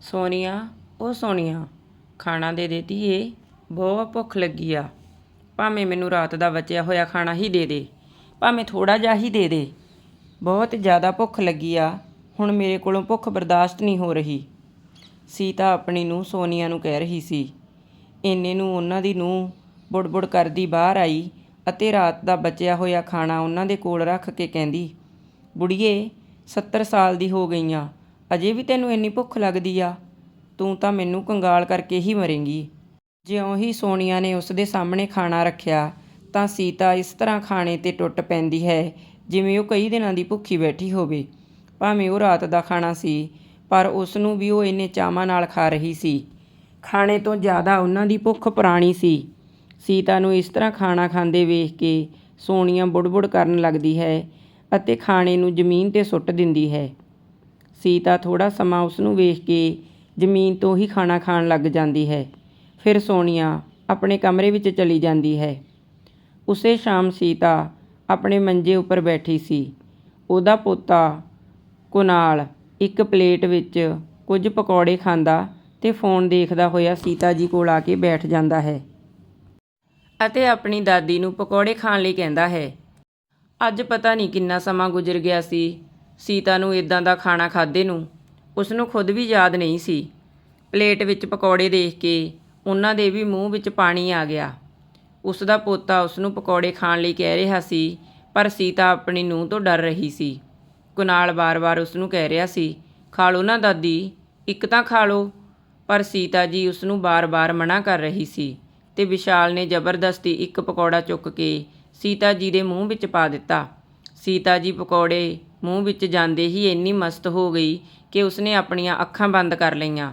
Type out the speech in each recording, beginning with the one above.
ਸੋਨੀਆ, ਉਹ ਸੋਨੀਆ, ਖਾਣਾ ਦੇ ਦੇ ਧੀਏ, ਬਹੁਤ ਭੁੱਖ ਲੱਗੀ ਆ। ਭਾਵੇਂ ਮੈਨੂੰ ਰਾਤ ਦਾ ਬਚਿਆ ਹੋਇਆ ਖਾਣਾ ਹੀ ਦੇ ਦੇ, ਭਾਵੇਂ ਥੋੜਾ ਜਿਹਾ ਹੀ ਦੇ ਦੇ। ਬਹੁਤ ਜ਼ਿਆਦਾ ਭੁੱਖ ਲੱਗੀ ਆ, ਹੁਣ ਮੇਰੇ ਕੋਲੋਂ ਭੁੱਖ ਬਰਦਾਸ਼ਤ ਨਹੀਂ ਹੋ ਰਹੀ। ਸੀਤਾ ਆਪਣੀ ਨੂੰ ਸੋਨੀਆ ਨੂੰ ਕਹਿ ਰਹੀ ਸੀ। ਇੰਨੇ ਨੂੰ ਉਹਨਾਂ ਦੀ ਨੂੰ ਬੁੜਬੁੜ ਕਰਦੀ ਬਾਹਰ ਆਈ ਅਤੇ ਰਾਤ ਦਾ ਬਚਿਆ ਹੋਇਆ ਖਾਣਾ ਉਹਨਾਂ ਦੇ ਕੋਲ ਰੱਖ ਕੇ ਕਹਿੰਦੀ, ਬੁੜੀਏ 70 ਸਾਲ ਦੀ ਹੋ ਗਈਆਂ ਅਜੇ ਵੀ ਤੈਨੂੰ ਇੰਨੀ ਭੁੱਖ ਲੱਗਦੀ ਆ, ਤੂੰ ਤਾਂ ਮੈਨੂੰ ਕੰਗਾਲ ਕਰਕੇ ਹੀ ਮਰੇਂਗੀ। ਜਿਉਂ ਹੀ ਸੋਨੀਆ ਨੇ ਉਸ ਦੇ ਸਾਹਮਣੇ ਖਾਣਾ ਰੱਖਿਆ, ਤਾਂ ਸੀਤਾ ਇਸ ਤਰ੍ਹਾਂ ਖਾਣੇ ਤੇ ਟੁੱਟ ਪੈਂਦੀ ਹੈ, ਜਿਵੇਂ ਉਹ ਕਈ ਦਿਨਾਂ ਦੀ ਭੁੱਖੀ ਬੈਠੀ ਹੋਵੇ। ਭਾਵੇਂ ਉਹ ਰਾਤ ਦਾ ਖਾਣਾ ਸੀ, ਪਰ ਉਸ ਨੂੰ ਵੀ ਉਹ ਇੰਨੇ ਚਾਵਾਂ ਨਾਲ ਖਾ ਰਹੀ ਸੀ। ਖਾਣੇ ਤੋਂ ਜ਼ਿਆਦਾ ਉਹਨਾਂ ਦੀ ਭੁੱਖ ਪੁਰਾਣੀ ਸੀ। ਸੀਤਾ ਨੂੰ ਇਸ ਤਰ੍ਹਾਂ ਖਾਣਾ ਖਾਂਦੇ ਵੇਖ ਕੇ ਸੋਨੀਆ ਬੁੜਬੁੜ ਕਰਨ ਲੱਗਦੀ ਹੈ ਅਤੇ ਖਾਣੇ ਨੂੰ ਜ਼ਮੀਨ ਤੇ ਸੁੱਟ ਦਿੰਦੀ ਹੈ। ਸੀਤਾ ਥੋੜਾ ਸਮਾਂ ਉਸ ਨੂੰ ਵੇਖ ਕੇ ਜ਼ਮੀਨ ਤੋਂ ਹੀ ਖਾਣਾ ਖਾਣ ਲੱਗ ਜਾਂਦੀ ਹੈ। ਫਿਰ ਸੋਨੀਆ ਆਪਣੇ ਕਮਰੇ ਵਿੱਚ ਚਲੀ ਜਾਂਦੀ ਹੈ। ਉਸੇ ਸ਼ਾਮ ਸੀਤਾ ਆਪਣੇ ਮੰਜੇ ਉੱਪਰ ਬੈਠੀ ਸੀ। ਉਹਦਾ ਪੋਤਾ ਕੁਨਾਲ ਇੱਕ ਪਲੇਟ ਵਿੱਚ ਕੁਝ ਪਕੌੜੇ ਖਾਂਦਾ ਤੇ ਫੋਨ ਦੇਖਦਾ ਹੋਇਆ ਸੀਤਾ ਜੀ ਕੋਲ ਆ ਕੇ ਬੈਠ ਜਾਂਦਾ ਹੈ। ਅਤੇ ਆਪਣੀ ਦਾਦੀ ਨੂੰ ਪਕੌੜੇ ਖਾਣ ਲਈ ਕਹਿੰਦਾ ਹੈ, ਅੱਜ ਪਤਾ ਨਹੀਂ ਕਿੰਨਾ ਸਮਾਂ ਗੁਜ਼ਰ ਗਿਆ ਸੀ। ਸੀਤਾ ਨੂੰ ਇਦਾਂ ਦਾ ਖਾਣਾ ਖਾਦੇ ਨੂੰ ਉਸ ਨੂੰ ਖੁਦ ਵੀ ਯਾਦ ਨਹੀਂ ਸੀ। ਪਲੇਟ ਵਿੱਚ ਪਕੌੜੇ ਦੇਖ ਕੇ ਉਹਨਾਂ ਦੇ ਵੀ ਮੂੰਹ ਵਿੱਚ ਪਾਣੀ ਆ ਗਿਆ। ਉਸ ਦਾ ਪੋਤਾ ਉਸ ਨੂੰ ਪਕੌੜੇ ਖਾਣ ਲਈ ਕਹਿ ਰਿਹਾ ਸੀ, ਪਰ ਸੀਤਾ ਆਪਣੀ ਨੂੰਹ ਤੋਂ ਡਰ ਰਹੀ ਸੀ। ਕੁਨਾਲ ਬਾਰ-ਬਾਰ ਉਸ ਨੂੰ ਕਹਿ ਰਿਹਾ ਸੀ ਖਾ ਲਓ ਨਾ ਦਾਦੀ, ਇੱਕ ਤਾਂ ਖਾ ਲਓ ਪਰ ਸੀਤਾ ਜੀ ਉਸ ਨੂੰ ਬਾਰ-ਬਾਰ ਮਨਾ ਕਰ ਰਹੀ ਸੀ ਤੇ ਵਿਸ਼ਾਲ ਨੇ ਜ਼ਬਰਦਸਤੀ ਇੱਕ ਪਕੌੜਾ ਚੁੱਕ ਕੇ ਸੀਤਾ ਜੀ ਦੇ ਮੂੰਹ ਵਿੱਚ ਪਾ ਦਿੱਤਾ। ਸੀਤਾ ਜੀ ਪਕੌੜੇ ਮੂੰਹ ਵਿੱਚ ਜਾਂਦੇ ਹੀ ਇੰਨੀ ਮਸਤ ਹੋ ਗਈ ਕਿ ਉਸਨੇ ਆਪਣੀਆਂ ਅੱਖਾਂ ਬੰਦ ਕਰ ਲਈਆਂ।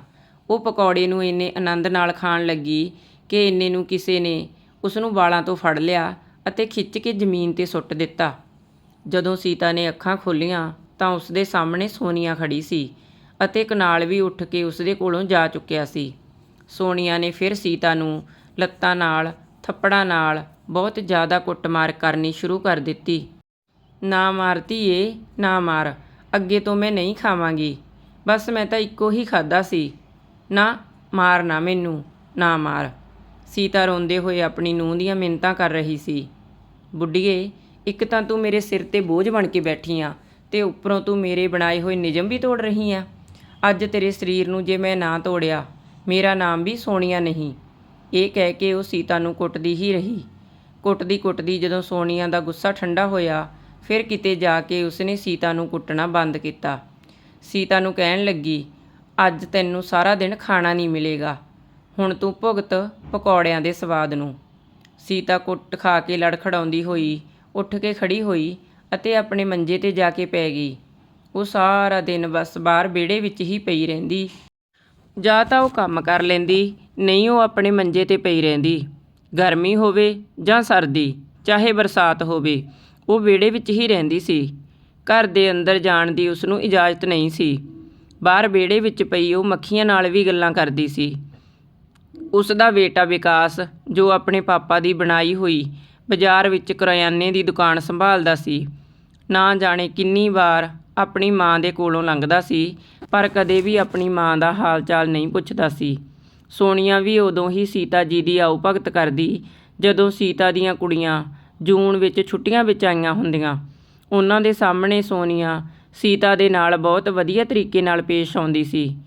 ਉਹ ਪਕੌੜੇ ਨੂੰ ਇੰਨੇ ਆਨੰਦ ਨਾਲ ਖਾਣ ਲੱਗੀ ਕਿ ਇੰਨੇ ਨੂੰ ਕਿਸੇ ਨੇ ਉਸ ਨੂੰ ਵਾਲਾਂ ਤੋਂ ਫੜ ਲਿਆ ਅਤੇ ਖਿੱਚ ਕੇ ਜ਼ਮੀਨ ਤੇ ਸੁੱਟ ਦਿੱਤਾ। ਜਦੋਂ ਸੀਤਾ ਨੇ ਅੱਖਾਂ ਖੋਲੀਆਂ ਤਾਂ ਉਸ ਦੇ ਸਾਹਮਣੇ ਸੋਨੀਆ ਖੜੀ ਸੀ ਅਤੇ ਕਨਾਲ ਵੀ ਉੱਠ ਕੇ ਉਸ ਦੇ ਕੋਲੋਂ ਜਾ ਚੁੱਕਿਆ ਸੀ। ਸੋਨੀਆ ਨੇ ਫਿਰ ਸੀਤਾ ਨੂੰ ਲੱਤਾਂ ਨਾਲ, ਥੱਪੜਾਂ ਨਾਲ ਬਹੁਤ ਜ਼ਿਆਦਾ ਕੁੱਟਮਾਰ ਕਰਨੀ ਸ਼ੁਰੂ ਕਰ ਦਿੱਤੀ। ਨਾ ਮਾਰ ਧੀਏ, ਨਾ ਮਾਰ। ਅੱਗੇ ਤੋਂ ਮੈਂ ਨਹੀਂ ਖਾਵਾਂਗੀ। ਬਸ ਮੈਂ ਤਾਂ ਇੱਕੋ ਹੀ ਖਾਦਾ ਸੀ। ਨਾ ਮਾਰ ਨਾ ਮੈਨੂੰ, ਨਾ ਮਾਰ। ਸੀਤਾ ਰੋਂਦੇ ਹੋਏ ਆਪਣੀ ਨੂੰਹ ਦੀਆਂ ਮਿੰਨਤਾਂ ਕਰ ਰਹੀ ਸੀ। ਬੁੱਢੀਏ, ਇੱਕ ਤਾਂ ਤੂੰ ਮੇਰੇ ਸਿਰ ਤੇ ਬੋਝ ਬਣ ਕੇ ਬੈਠੀ ਆ ਤੇ ਉੱਪਰੋਂ ਤੂੰ ਮੇਰੇ ਬਣਾਏ ਹੋਏ ਨਿਯਮ ਵੀ ਤੋੜ ਰਹੀ ਆ। ਅੱਜ ਤੇਰੇ ਸਰੀਰ ਨੂੰ ਜੇ ਮੈਂ ਨਾ ਤੋੜਿਆ, ਮੇਰਾ ਨਾਮ ਵੀ ਸੋਨੀਆ ਨਹੀਂ। ਇਹ ਕਹਿ ਕੇ ਉਹ ਸੀਤਾ ਨੂੰ ਕੁੱਟਦੀ ਹੀ ਰਹੀ। ਕੁੱਟਦੀ ਕੁੱਟਦੀ ਜਦੋਂ ਸੋਨੀਆ ਦਾ ਗੁੱਸਾ ਠੰਡਾ ਹੋਇਆ ਫਿਰ ਕਿਤੇ ਜਾ ਕੇ ਉਸਨੇ ਸੀਤਾ ਨੂੰ ਕੁੱਟਣਾ ਬੰਦ ਕੀਤਾ। ਸੀਤਾ ਨੂੰ ਕਹਿਣ ਲੱਗੀ, ਅੱਜ ਤੈਨੂੰ ਸਾਰਾ ਦਿਨ ਖਾਣਾ ਨਹੀਂ ਮਿਲੇਗਾ। ਹੁਣ ਤੂੰ ਭੁਗਤ ਪਕੌੜਿਆਂ ਦੇ ਸਵਾਦ ਨੂੰ। ਸੀਤਾ ਕੁੱਟ ਖਾ ਕੇ ਲੜਖੜਾਉਂਦੀ ਹੋਈ, ਉੱਠ ਕੇ ਖੜੀ ਹੋਈ ਅਤੇ ਆਪਣੇ ਮੰਜੇ ਤੇ ਜਾ ਕੇ ਪੈ ਗਈ। ਉਹ ਸਾਰਾ ਦਿਨ ਬਸ ਬਾਹਰ ਵਿਹੜੇ ਵਿੱਚ ਹੀ ਪਈ ਰਹਿੰਦੀ। ਜਾਂ ਤਾਂ ਉਹ ਕੰਮ ਕਰ ਲੈਂਦੀ, ਨਹੀਂ ਉਹ ਆਪਣੇ ਮੰਜੇ ਤੇ ਪਈ ਰਹਿੰਦੀ। ਗਰਮੀ ਹੋਵੇ ਜਾਂ ਸਰਦੀ, ਚਾਹੇ ਬਰਸਾਤ ਹੋਵੇ ਉਹ ਵਿਹੜੇ ਵਿੱਚ ਹੀ ਰਹਿੰਦੀ ਸੀ। ਘਰ ਦੇ ਅੰਦਰ ਜਾਣ ਦੀ ਉਸ ਨੂੰ ਇਜਾਜ਼ਤ ਨਹੀਂ ਸੀ। ਬਾਹਰ ਵਿਹੜੇ ਵਿੱਚ ਪਈ ਉਹ ਮੱਖੀਆਂ ਨਾਲ ਵੀ ਗੱਲਾਂ ਕਰਦੀ ਸੀ। ਉਸ ਦਾ ਬੇਟਾ ਵਿਕਾਸ, ਜੋ ਆਪਣੇ ਪਾਪਾ ਦੀ ਬਣਾਈ ਹੋਈ ਬਾਜ਼ਾਰ ਵਿੱਚ ਕਰਿਆਨੇ ਦੀ ਦੁਕਾਨ ਸੰਭਾਲਦਾ ਸੀ, ਨਾ ਜਾਣੇ ਕਿੰਨੀ ਵਾਰ ਆਪਣੀ ਮਾਂ ਦੇ ਕੋਲੋਂ ਲੰਘਦਾ ਸੀ, ਪਰ ਕਦੇ ਵੀ ਆਪਣੀ ਮਾਂ ਦਾ ਹਾਲ ਚਾਲ ਨਹੀਂ ਪੁੱਛਦਾ ਸੀ। ਸੋਨੀਆ ਵੀ ਉਦੋਂ ਹੀ ਸੀਤਾ ਜੀ ਦੀ ਆਉ ਭਗਤ ਕਰਦੀ, ਜਦੋਂ ਸੀਤਾ ਦੀਆਂ ਕੁੜੀਆਂ ਜੂਨ ਵਿੱਚ ਛੁੱਟੀਆਂ ਵਿੱਚ ਆਈਆਂ ਹੁੰਦੀਆਂ। ਉਹਨਾਂ ਦੇ ਸਾਹਮਣੇ ਸੋਨੀਆ ਸੀਤਾ ਦੇ ਨਾਲ ਬਹੁਤ ਵਧੀਆ ਤਰੀਕੇ ਨਾਲ ਪੇਸ਼ ਆਉਂਦੀ ਸੀ।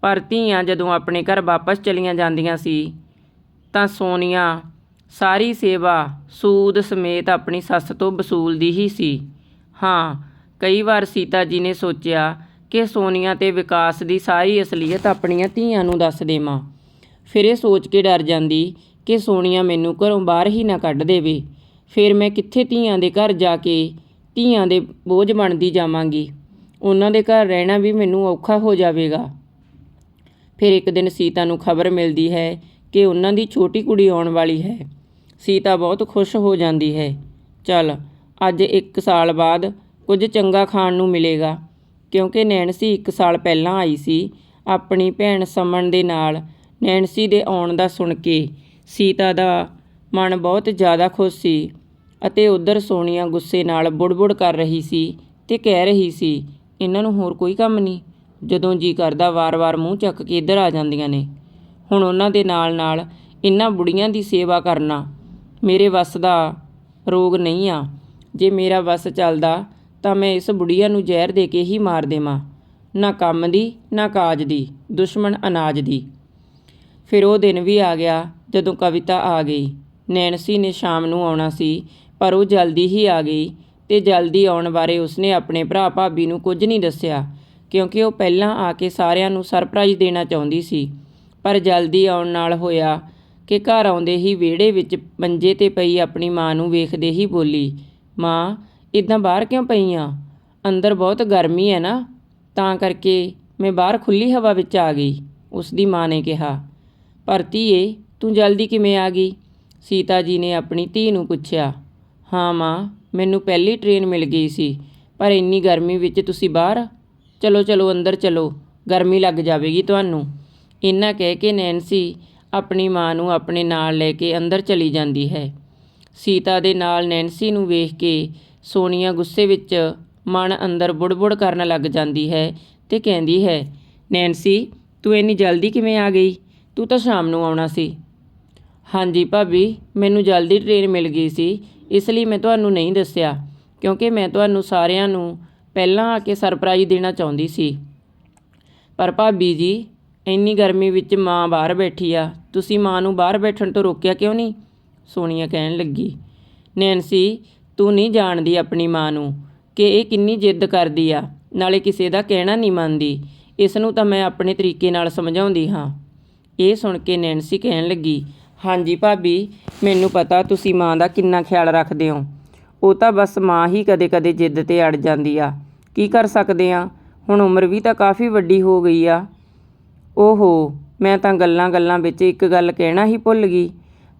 ਪਰ ਧੀਆਂ ਜਦੋਂ ਆਪਣੇ ਘਰ ਵਾਪਸ ਚਲੀਆਂ ਜਾਂਦੀਆਂ ਸੀ, ਤਾਂ ਸੋਨੀਆ ਸਾਰੀ ਸੇਵਾ, ਸੂਦ ਸਮੇਤ ਆਪਣੀ ਸੱਸ ਤੋਂ ਵਸੂਲਦੀ ਹੀ ਸੀ। ਹਾਂ, ਕਈ ਵਾਰ ਸੀਤਾ ਜੀ ਨੇ ਸੋਚਿਆ ਕਿ ਸੋਨੀਆ ਤੇ ਵਿਕਾਸ ਦੀ ਸਾਰੀ ਅਸਲੀਅਤ ਆਪਣੀਆਂ ਧੀਆਂ ਨੂੰ ਦੱਸ ਦੇਵਾਂ। ਫਿਰ ਇਹ ਸੋਚ ਕੇ ਡਰ ਜਾਂਦੀ ਕਿ ਸੋਨੀਆ ਮੈਨੂੰ ਘਰੋਂ ਬਾਹਰ ਹੀ ਨਾ ਕੱਢ ਦੇਵੇ। ਫਿਰ ਮੈਂ ਕਿੱਥੇ ਧੀਆਂ ਦੇ ਘਰ ਜਾ ਕੇ ਧੀਆਂ ਦੇ ਬੋਝ ਬਣਦੀ ਜਾਵਾਂਗੀ? ਉਹਨਾਂ ਦੇ ਘਰ ਰਹਿਣਾ ਵੀ ਮੈਨੂੰ ਔਖਾ ਹੋ ਜਾਵੇਗਾ। ਫਿਰ ਇੱਕ ਦਿਨ ਸੀਤਾ ਨੂੰ ਖਬਰ ਮਿਲਦੀ ਹੈ ਕਿ ਉਹਨਾਂ ਦੀ ਛੋਟੀ ਕੁੜੀ ਆਉਣ ਵਾਲੀ ਹੈ। ਸੀਤਾ ਬਹੁਤ ਖੁਸ਼ ਹੋ ਜਾਂਦੀ ਹੈ। ਚੱਲ, ਅੱਜ 1 ਸਾਲ ਬਾਅਦ ਕੁਝ ਚੰਗਾ ਖਾਣ ਨੂੰ ਮਿਲੇਗਾ, ਕਿਉਂਕਿ ਨੈਣਸੀ 1 ਸਾਲ ਪਹਿਲਾਂ ਆਈ ਸੀ। ਆਪਣੀ ਭੈਣ ਸਮਣ ਦੇ ਨਾਲ ਨੈਣਸੀ ਦੇ ਆਉਣ ਦਾ ਸੁਣ ਕੇ ਸੀਤਾ ਦਾ ਮਨ ਬਹੁਤ ਜ਼ਿਆਦਾ ਖੁਸ਼ ਸੀ ਅਤੇ ਉਧਰ ਸੋਨੀਆ ਗੁੱਸੇ ਨਾਲ ਬੁੜਬੁੜ ਕਰ ਰਹੀ ਸੀ ਤੇ ਕਹਿ ਰਹੀ ਸੀ, ਇਹਨਾਂ ਨੂੰ ਹੋਰ ਕੋਈ ਕੰਮ ਨਹੀਂ। ਜਦੋਂ ਜੀ ਕਰਦਾ ਵਾਰ-ਵਾਰ ਮੂੰਹ ਚੱਕ ਕੇ ਇੱਧਰ ਆ ਜਾਂਦੀਆਂ ਨੇ। ਹੁਣ ਉਹਨਾਂ ਦੇ ਨਾਲ-ਨਾਲ ਇਹਨਾਂ ਬੁੜੀਆਂ ਦੀ ਸੇਵਾ ਕਰਨਾ। ਮੇਰੇ ਵੱਸ ਦਾ ਰੋਗ ਨਹੀਂ ਆ। ਜੇ ਮੇਰਾ ਵੱਸ ਚੱਲਦਾ ਤਾਂ ਮੈਂ ਇਸ ਬੁੜੀਆਂ ਨੂੰ ਜ਼ਹਿਰ ਦੇ ਕੇ ਹੀ ਮਾਰ ਦੇਵਾਂ। ਨਾ ਕੰਮ ਦੀ, ਨਾ ਕਾਜ ਦੀ, ਦੁਸ਼ਮਣ ਅਨਾਜ ਦੀ। ਫਿਰ ਉਹ ਦਿਨ ਵੀ ਆ ਗਿਆ ਜਦੋਂ ਕਵਿਤਾ ਆ ਗਈ। ਨੈਨਸੀ ਨੇ ਸ਼ਾਮ ਨੂੰ ਆਉਣਾ ਸੀ, ਪਰ ਉਹ ਜਲਦੀ ਹੀ ਆ ਗਈ ਤੇ ਜਲਦੀ ਆਉਣ ਬਾਰੇ ਉਸਨੇ ਆਪਣੇ ਭਰਾ ਭਾਬੀ ਨੂੰ ਕੁਝ ਨਹੀਂ ਦੱਸਿਆ, ਕਿਉਂਕਿ ਉਹ ਪਹਿਲਾਂ ਆ ਕੇ ਸਾਰਿਆਂ ਨੂੰ ਸਰਪ੍ਰਾਈਜ਼ ਦੇਣਾ ਚਾਹੁੰਦੀ ਸੀ। ਪਰ ਜਲਦੀ ਆਉਣ ਨਾਲ ਹੋਇਆ ਕਿ ਘਰ ਆਉਂਦੇ ਹੀ ਵਿਹੜੇ ਵਿੱਚ ਮੰਜੇ ਤੇ ਪਈ ਆਪਣੀ ਮਾਂ ਨੂੰ ਵੇਖਦੇ ਹੀ ਬੋਲੀ, ਮਾਂ ਇਦਾਂ ਬਾਹਰ ਕਿਉਂ ਪਈ ਆ ਅੰਦਰ ਬਹੁਤ ਗਰਮੀ ਹੈ ਨਾ? ਤਾਂ ਕਰਕੇ ਮੈਂ ਬਾਹਰ ਖੁੱਲੀ ਹਵਾ ਵਿੱਚ ਆ ਗਈ ਉਸ ਦੀ ਮਾਂ ਨੇ ਕਿਹਾ। ਪਰ ਧੀਏ, ਤੂੰ ਜਲਦੀ ਕਿਵੇਂ ਆ ਗਈ? ਸੀਤਾ ਜੀ ਨੇ ਆਪਣੀ ਧੀ ਨੂੰ ਪੁੱਛਿਆ, ਹਾਂ ਮਾਂ, ਮੈਨੂੰ ਪਹਿਲੀ ਟ੍ਰੇਨ ਮਿਲ ਗਈ ਸੀ, ਪਰ ਇੰਨੀ ਗਰਮੀ ਵਿੱਚ ਤੁਸੀਂ ਬਾਹਰ ਚਲੋ ਚਲੋ, ਅੰਦਰ ਚਲੋ, ਗਰਮੀ ਲੱਗ ਜਾਵੇਗੀ ਤੁਹਾਨੂੰ। ਇੰਨਾ ਕਹਿ ਕੇ ਨੈਨਸੀ ਆਪਣੀ ਮਾਂ ਨੂੰ ਆਪਣੇ ਨਾਲ ਲੈ ਕੇ ਅੰਦਰ ਚਲੀ ਜਾਂਦੀ ਹੈ। ਸੀਤਾ ਦੇ ਨਾਲ ਨੈਨਸੀ ਨੂੰ ਵੇਖ ਕੇ ਸੋਨੀਆ ਗੁੱਸੇ ਵਿੱਚ ਮਨ ਅੰਦਰ ਬੁੜਬੁੜ ਕਰਨ ਲੱਗ ਜਾਂਦੀ ਹੈ ਤੇ ਕਹਿੰਦੀ ਹੈ, ਨੈਨਸੀ, ਤੂੰ ਇੰਨੀ ਜਲਦੀ ਕਿਵੇਂ ਆ ਗਈ? ਤੂੰ ਤਾਂ ਸ਼ਾਮ ਨੂੰ ਆਉਣਾ ਸੀ। ਹਾਂਜੀ ਭਾਬੀ, ਮੈਨੂੰ ਜਲਦੀ ਟ੍ਰੇਨ ਮਿਲ ਗਈ ਸੀ, ਇਸ ਲਈ ਮੈਂ ਤੁਹਾਨੂੰ ਨਹੀਂ ਦੱਸਿਆ, ਕਿਉਂਕਿ ਮੈਂ ਤੁਹਾਨੂੰ ਸਾਰਿਆਂ ਨੂੰ ਪਹਿਲਾਂ ਆ ਕੇ ਸਰਪ੍ਰਾਈਜ਼ ਦੇਣਾ ਚਾਹੁੰਦੀ ਸੀ। ਪਰ ਭਾਬੀ ਜੀ, ਇੰਨੀ ਗਰਮੀ ਵਿੱਚ ਮਾਂ ਬਾਹਰ ਬੈਠੀ ਆ, ਤੁਸੀਂ ਮਾਂ ਨੂੰ ਬਾਹਰ ਬੈਠਣ ਤੋਂ ਰੋਕਿਆ ਕਿਉਂ ਨਹੀਂ? ਸੋਨੀਆ ਕਹਿਣ ਲੱਗੀ। ਨੈਨਸੀ, ਤੂੰ ਨਹੀਂ ਜਾਣਦੀ ਆਪਣੀ ਮਾਂ ਨੂੰ ਕਿ ਇਹ ਕਿੰਨੀ ਜਿੱਦ ਕਰਦੀ ਆ, ਨਾਲੇ ਕਿਸੇ ਦਾ ਕਹਿਣਾ ਨਹੀਂ ਮੰਨਦੀ, ਇਸ ਨੂੰ ਤਾਂ ਮੈਂ ਆਪਣੇ ਤਰੀਕੇ ਨਾਲ ਸਮਝਾਉਂਦੀ ਹਾਂ। ਇਹ ਸੁਣ ਕੇ ਨੈਨਸੀ ਕਹਿਣ ਲੱਗੀ ਹਾਂਜੀ ਭਾਬੀ, ਮੈਨੂੰ ਪਤਾ ਤੁਸੀਂ ਮਾਂ ਦਾ ਕਿੰਨਾ ਖਿਆਲ ਰੱਖਦੇ ਹੋ। ਉਹ ਤਾਂ ਬਸ ਮਾਂ ਹੀ ਕਦੇ-ਕਦੇ ਜਿੱਦ ਤੇ ਅੜ ਜਾਂਦੀ ਆ। ਕੀ ਕਰ ਸਕਦੇ ਆ? ਹੁਣ ਉਮਰ ਵੀ ਤਾਂ ਕਾਫੀ ਵੱਡੀ ਹੋ ਗਈ ਆ। ਓਹੋ, ਮੈਂ ਤਾਂ ਗੱਲਾਂ-ਗੱਲਾਂ ਵਿੱਚ ਇੱਕ ਗੱਲ ਕਹਿਣਾ ਹੀ ਭੁੱਲ ਗਈ।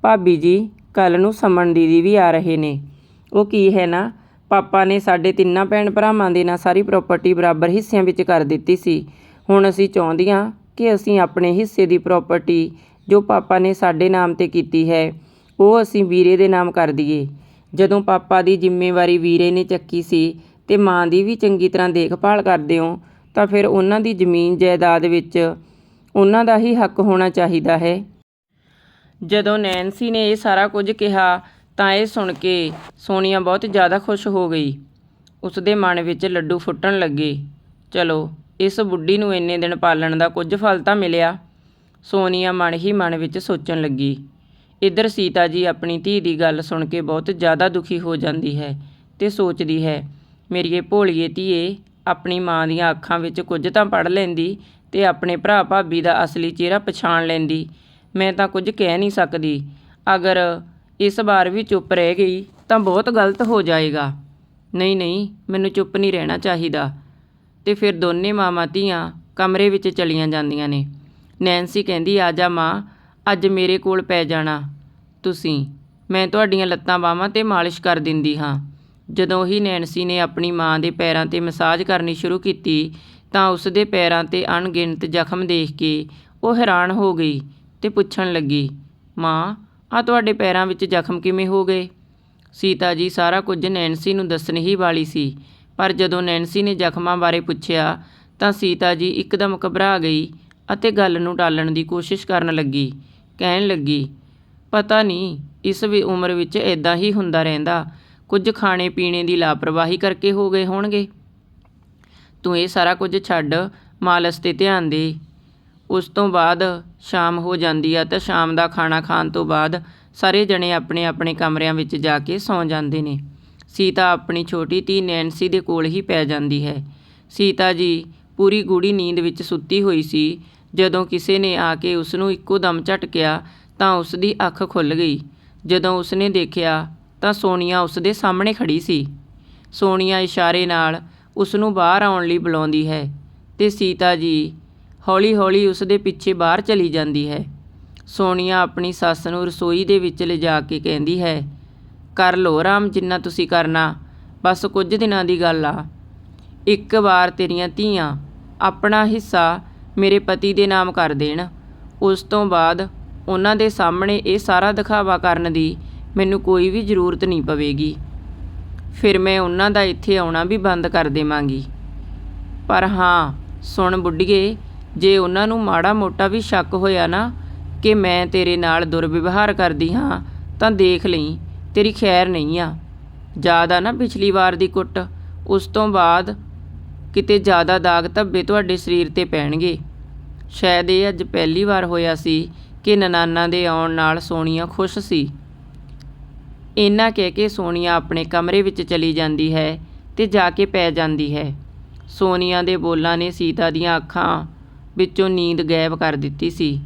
ਭਾਬੀ ਜੀ ਕੱਲ ਨੂੰ ਸਮਣ ਦੀਦੀ ਵੀ ਆ ਰਹੇ ਨੇ। ਉਹ ਕੀ ਹੈ ਨਾ, ਪਾਪਾ ਨੇ ਸਾਡੇ ਤਿੰਨਾਂ ਭੈਣ ਭਰਾਵਾਂ ਦੇ ਨਾਲ ਸਾਰੀ ਪ੍ਰਾਪਰਟੀ ਬਰਾਬਰ ਹਿੱਸਿਆਂ ਵਿੱਚ ਕਰ ਦਿੱਤੀ ਸੀ। ਹੁਣ ਅਸੀਂ ਚਾਹੁੰਦੀਆਂ ਕਿ ਅਸੀਂ ਆਪਣੇ ਹਿੱਸੇ ਦੀ ਪ੍ਰਾਪਰਟੀ ਜੋ ਪਾਪਾ ਨੇ ਸਾਡੇ ਨਾਮ ਤੇ ਕੀਤੀ ਹੈ, ਉਹ ਅਸੀਂ ਵੀਰੇ ਦੇ ਨਾਮ ਕਰ ਦਈਏ। ਜਦੋਂ ਪਾਪਾ ਦੀ ਜ਼ਿੰਮੇਵਾਰੀ ਵੀਰੇ ਨੇ ਚੱਕੀ ਸੀ ਤੇ ਮਾਂ ਦੀ ਵੀ ਚੰਗੀ ਤਰ੍ਹਾਂ ਦੇਖਭਾਲ ਕਰਦੇ ਹੋ, ਤਾਂ ਫਿਰ ਉਹਨਾਂ ਦੀ ਜ਼ਮੀਨ ਜਾਇਦਾਦ ਵਿੱਚ ਉਹਨਾਂ ਦਾ ਹੀ ਹੱਕ ਹੋਣਾ ਚਾਹੀਦਾ ਹੈ। ਜਦੋਂ ਨੈਂਸੀ ਨੇ ਇਹ ਸਾਰਾ ਕੁਝ ਕਿਹਾ, ਤਾਂ ਇਹ ਸੁਣ ਕੇ ਸੋਨੀਆ ਬਹੁਤ ਜ਼ਿਆਦਾ ਖੁਸ਼ ਹੋ ਗਈ। ਉਸ ਦੇ ਮਨ ਵਿੱਚ ਲੱਡੂ ਫੁੱਟਣ ਲੱਗੇ। ਚਲੋ, ਇਸ ਬੁੱਢੀ ਨੂੰ ਇੰਨੇ ਦਿਨ ਪਾਲਣ ਦਾ ਕੁਝ ਫਲ ਤਾਂ ਮਿਲਿਆ। ਸੋਨੀਆ ਮਨ ਹੀ ਮਨ ਵਿੱਚ ਸੋਚਣ ਲੱਗੀ। ਇੱਧਰ ਸੀਤਾ ਜੀ ਆਪਣੀ ਧੀ ਦੀ ਗੱਲ ਸੁਣ ਕੇ ਬਹੁਤ ਜ਼ਿਆਦਾ ਦੁਖੀ ਹੋ ਜਾਂਦੀ ਹੈ ਤੇ ਸੋਚਦੀ ਹੈ ਮੇਰੀਏ ਭੋਲੀਏ ਧੀਏ, ਆਪਣੀ ਮਾਂ ਦੀਆਂ ਅੱਖਾਂ ਵਿੱਚ ਕੁਝ ਤਾਂ ਪੜ ਲੈਂਦੀ ਤੇ ਆਪਣੇ ਭਰਾ ਭਾਬੀ ਦਾ ਅਸਲੀ ਚਿਹਰਾ ਪਛਾਣ ਲੈਂਦੀ। ਮੈਂ ਤਾਂ ਕੁਝ ਕਹਿ ਨਹੀਂ ਸਕਦੀ। ਅਗਰ ਇਸ ਵਾਰ ਵੀ ਚੁੱਪ ਰਹਿ ਗਈ ਤਾਂ ਬਹੁਤ ਗਲਤ ਹੋ ਜਾਏਗਾ। ਨਹੀਂ ਨਹੀਂ, ਮੈਨੂੰ ਚੁੱਪ ਨਹੀਂ ਰਹਿਣਾ ਚਾਹੀਦਾ। ਤੇ ਫਿਰ ਦੋਨੇ ਮਾਵਾਂ ਧੀਆਂ ਕਮਰੇ ਵਿੱਚ ਚਲੀਆਂ ਜਾਂਦੀਆਂ ਨੇ। ਨੈਂਸੀ ਕਹਿੰਦੀ, ਆ ਜਾ ਮਾਂ, ਅੱਜ ਮੇਰੇ ਕੋਲ ਪੈ ਜਾਣਾ। ਤੁਸੀਂ, ਮੈਂ ਤੁਹਾਡੀਆਂ ਲੱਤਾਂ ਬਾਹਾਂ ਤੇ ਮਾਲਿਸ਼ ਕਰ ਦਿੰਦੀ ਹਾਂ। ਜਦੋਂ ਹੀ ਨੈਂਸੀ ਨੇ ਆਪਣੀ ਮਾਂ ਦੇ ਪੈਰਾਂ ਤੇ ਮਸਾਜ ਕਰਨੀ ਸ਼ੁਰੂ ਕੀਤੀ, ਤਾਂ ਉਸ ਦੇ ਪੈਰਾਂ ਤੇ ਅਣਗਿਣਤ ਜ਼ਖਮ ਦੇਖ ਕੇ ਉਹ ਹੈਰਾਨ ਹੋ ਗਈ ਤੇ ਪੁੱਛਣ ਲੱਗੀ, ਮਾਂ ਆ ਤੁਹਾਡੇ ਪੈਰਾਂ ਵਿੱਚ ਜ਼ਖਮ ਕਿਵੇਂ ਹੋ ਗਏ? ਸੀਤਾ ਜੀ ਸਾਰਾ ਕੁਝ ਨੈਂਸੀ ਨੂੰ ਦੱਸਣ ਹੀ ਵਾਲੀ ਸੀ, ਪਰ ਜਦੋਂ ਨੈਂਸੀ ਨੇ ਜ਼ਖਮਾਂ ਬਾਰੇ ਪੁੱਛਿਆ, ਤਾਂ ਸੀਤਾ ਜੀ ਇੱਕਦਮ ਘਬਰਾ ਗਈ ਅਤੇ ਗੱਲ ਨੂੰ ਟਾਲਣ ਦੀ ਕੋਸ਼ਿਸ਼ ਕਰਨ ਲੱਗੀ, ਕਹਿਣ ਲੱਗੀ, ਪਤਾ ਨਹੀਂ, ਇਸ ਵੀ ਉਮਰ ਵਿੱਚ ਇਦਾਂ ਹੀ ਹੁੰਦਾ ਰਹਿੰਦਾ, ਕੁਝ ਖਾਣੇ ਪੀਣੇ ਦੀ ਲਾਪਰਵਾਹੀ ਕਰਕੇ ਹੋ ਗਏ ਹੋਣਗੇ। ਤੂੰ ਇਹ ਸਾਰਾ ਕੁਝ ਛੱਡ, ਮਾਲਸ ਤੇ ਧਿਆਨ ਦੇ। ਉਸ ਤੋਂ ਬਾਅਦ ਸ਼ਾਮ ਹੋ ਜਾਂਦੀ ਆ ਤਾਂ ਸ਼ਾਮ ਦਾ ਖਾਣਾ ਖਾਣ ਤੋਂ ਬਾਅਦ ਸਾਰੇ ਜਣੇ ਆਪਣੇ ਆਪਣੇ ਕਮਰਿਆਂ ਵਿੱਚ ਜਾ ਕੇ ਸੌਂ ਜਾਂਦੇ ਨੇ। ਸੀਤਾ ਆਪਣੀ ਛੋਟੀ ਧੀ ਨੈਂਸੀ ਦੇ ਕੋਲ ਹੀ ਪੈ ਜਾਂਦੀ ਹੈ। ਸੀਤਾ ਜੀ, ਪੂਰੀ ਗੂੜੀ ਨੀਂਦ ਵਿੱਚ ਸੁੱਤੀ ਹੋਈ ਸੀ ਜਦੋਂ ਕਿਸੇ ਨੇ ਆ ਕੇ ਉਸ ਨੂੰ ਇੱਕੋ ਦਮ ਝਟਕਿਆ ਤਾਂ ਉਸ ਦੀ ਅੱਖ ਖੁੱਲ ਗਈ। ਜਦੋਂ ਉਸਨੇ ਦੇਖਿਆ ਤਾਂ ਸੋਨੀਆ ਉਸ ਦੇ ਸਾਹਮਣੇ ਖੜੀ ਸੀ। ਸੋਨੀਆ ਇਸ਼ਾਰੇ ਨਾਲ ਉਸ ਨੂੰ ਬਾਹਰ ਆਉਣ ਲਈ ਬੁਲਾਉਂਦੀ ਹੈ ਤੇ ਸੀਤਾ ਜੀ ਹੌਲੀ-ਹੌਲੀ ਉਸ ਦੇ ਪਿੱਛੇ ਬਾਹਰ ਚਲੀ ਜਾਂਦੀ ਹੈ। ਸੋਨੀਆ ਆਪਣੀ ਸੱਸ ਨੂੰ ਰਸੋਈ ਦੇ ਵਿੱਚ ਲਿਜਾ ਕੇ ਕਹਿੰਦੀ ਹੈ, ਕਰ ਲੋ ਰਾਮ ਜਿੰਨਾ ਤੁਸੀਂ ਕਰਨਾ, ਬਸ ਕੁਝ ਦਿਨਾਂ ਦੀ ਗੱਲ ਆ। ਇੱਕ ਵਾਰ ਤੇਰੀਆਂ ਧੀਆਂ, ਆਪਣਾ ਹਿੱਸਾ ਮੇਰੇ ਪਤੀ ਦੇ ਨਾਮ ਕਰ ਦੇਣ। ਉਸ ਤੋਂ ਬਾਅਦ ਉਹਨਾਂ ਦੇ ਸਾਹਮਣੇ ਇਹ ਸਾਰਾ ਦਿਖਾਵਾ ਕਰਨ ਦੀ ਮੈਨੂੰ ਕੋਈ ਵੀ ਜ਼ਰੂਰਤ ਨਹੀਂ ਪਵੇਗੀ। ਫਿਰ ਮੈਂ ਉਹਨਾਂ ਦਾ ਇੱਥੇ ਆਉਣਾ ਵੀ ਬੰਦ ਕਰ ਦੇਵਾਂਗੀ। ਪਰ ਹਾਂ, ਸੁਣ ਬੁੱਢੀਏ, ਜੇ ਉਹਨਾਂ ਨੂੰ ਮਾੜਾ ਮੋਟਾ ਵੀ ਸ਼ੱਕ ਹੋਇਆ ਨਾ ਕਿ ਮੈਂ ਤੇਰੇ ਨਾਲ ਦੁਰਵਿਵਹਾਰ ਕਰਦੀ ਹਾਂ, ਤਾਂ ਦੇਖ ਲਈ, ਤੇਰੀ ਖੈਰ ਨਹੀਂ ਆ। ਜ਼ਿਆਦਾ ਨਾ ਪਿਛਲੀ ਵਾਰ ਦੀ ਕੁੱਟ, ਉਸ ਤੋਂ ਬਾਅਦ ਕਿਤੇ ਜ਼ਿਆਦਾ ਦਾਗ ਧੱਬੇ ਤੁਹਾਡੇ ਸਰੀਰ ਤੇ ਪੈਣਗੇ। ਸ਼ਾਇਦ ਇਹ ਅੱਜ ਪਹਿਲੀ ਵਾਰ ਹੋਇਆ ਸੀ ਕਿ ਨਨਾਨਾ ਦੇ ਆਉਣ ਨਾਲ ਸੋਨੀਆ ਖੁਸ਼ ਸੀ। ਇੰਨਾ ਕਹਿ ਕੇ ਸੋਨੀਆ ਆਪਣੇ ਕਮਰੇ ਵਿੱਚ ਚਲੀ ਜਾਂਦੀ ਹੈ ਤੇ ਜਾ ਕੇ ਪੈ ਜਾਂਦੀ ਹੈ। ਸੋਨੀਆ ਦੇ ਬੋਲਾਂ ਨੇ ਸੀਤਾ ਦੀਆਂ ਅੱਖਾਂ ਵਿੱਚੋਂ ਨੀਂਦ ਗਾਇਬ ਕਰ ਦਿੱਤੀ ਸੀ।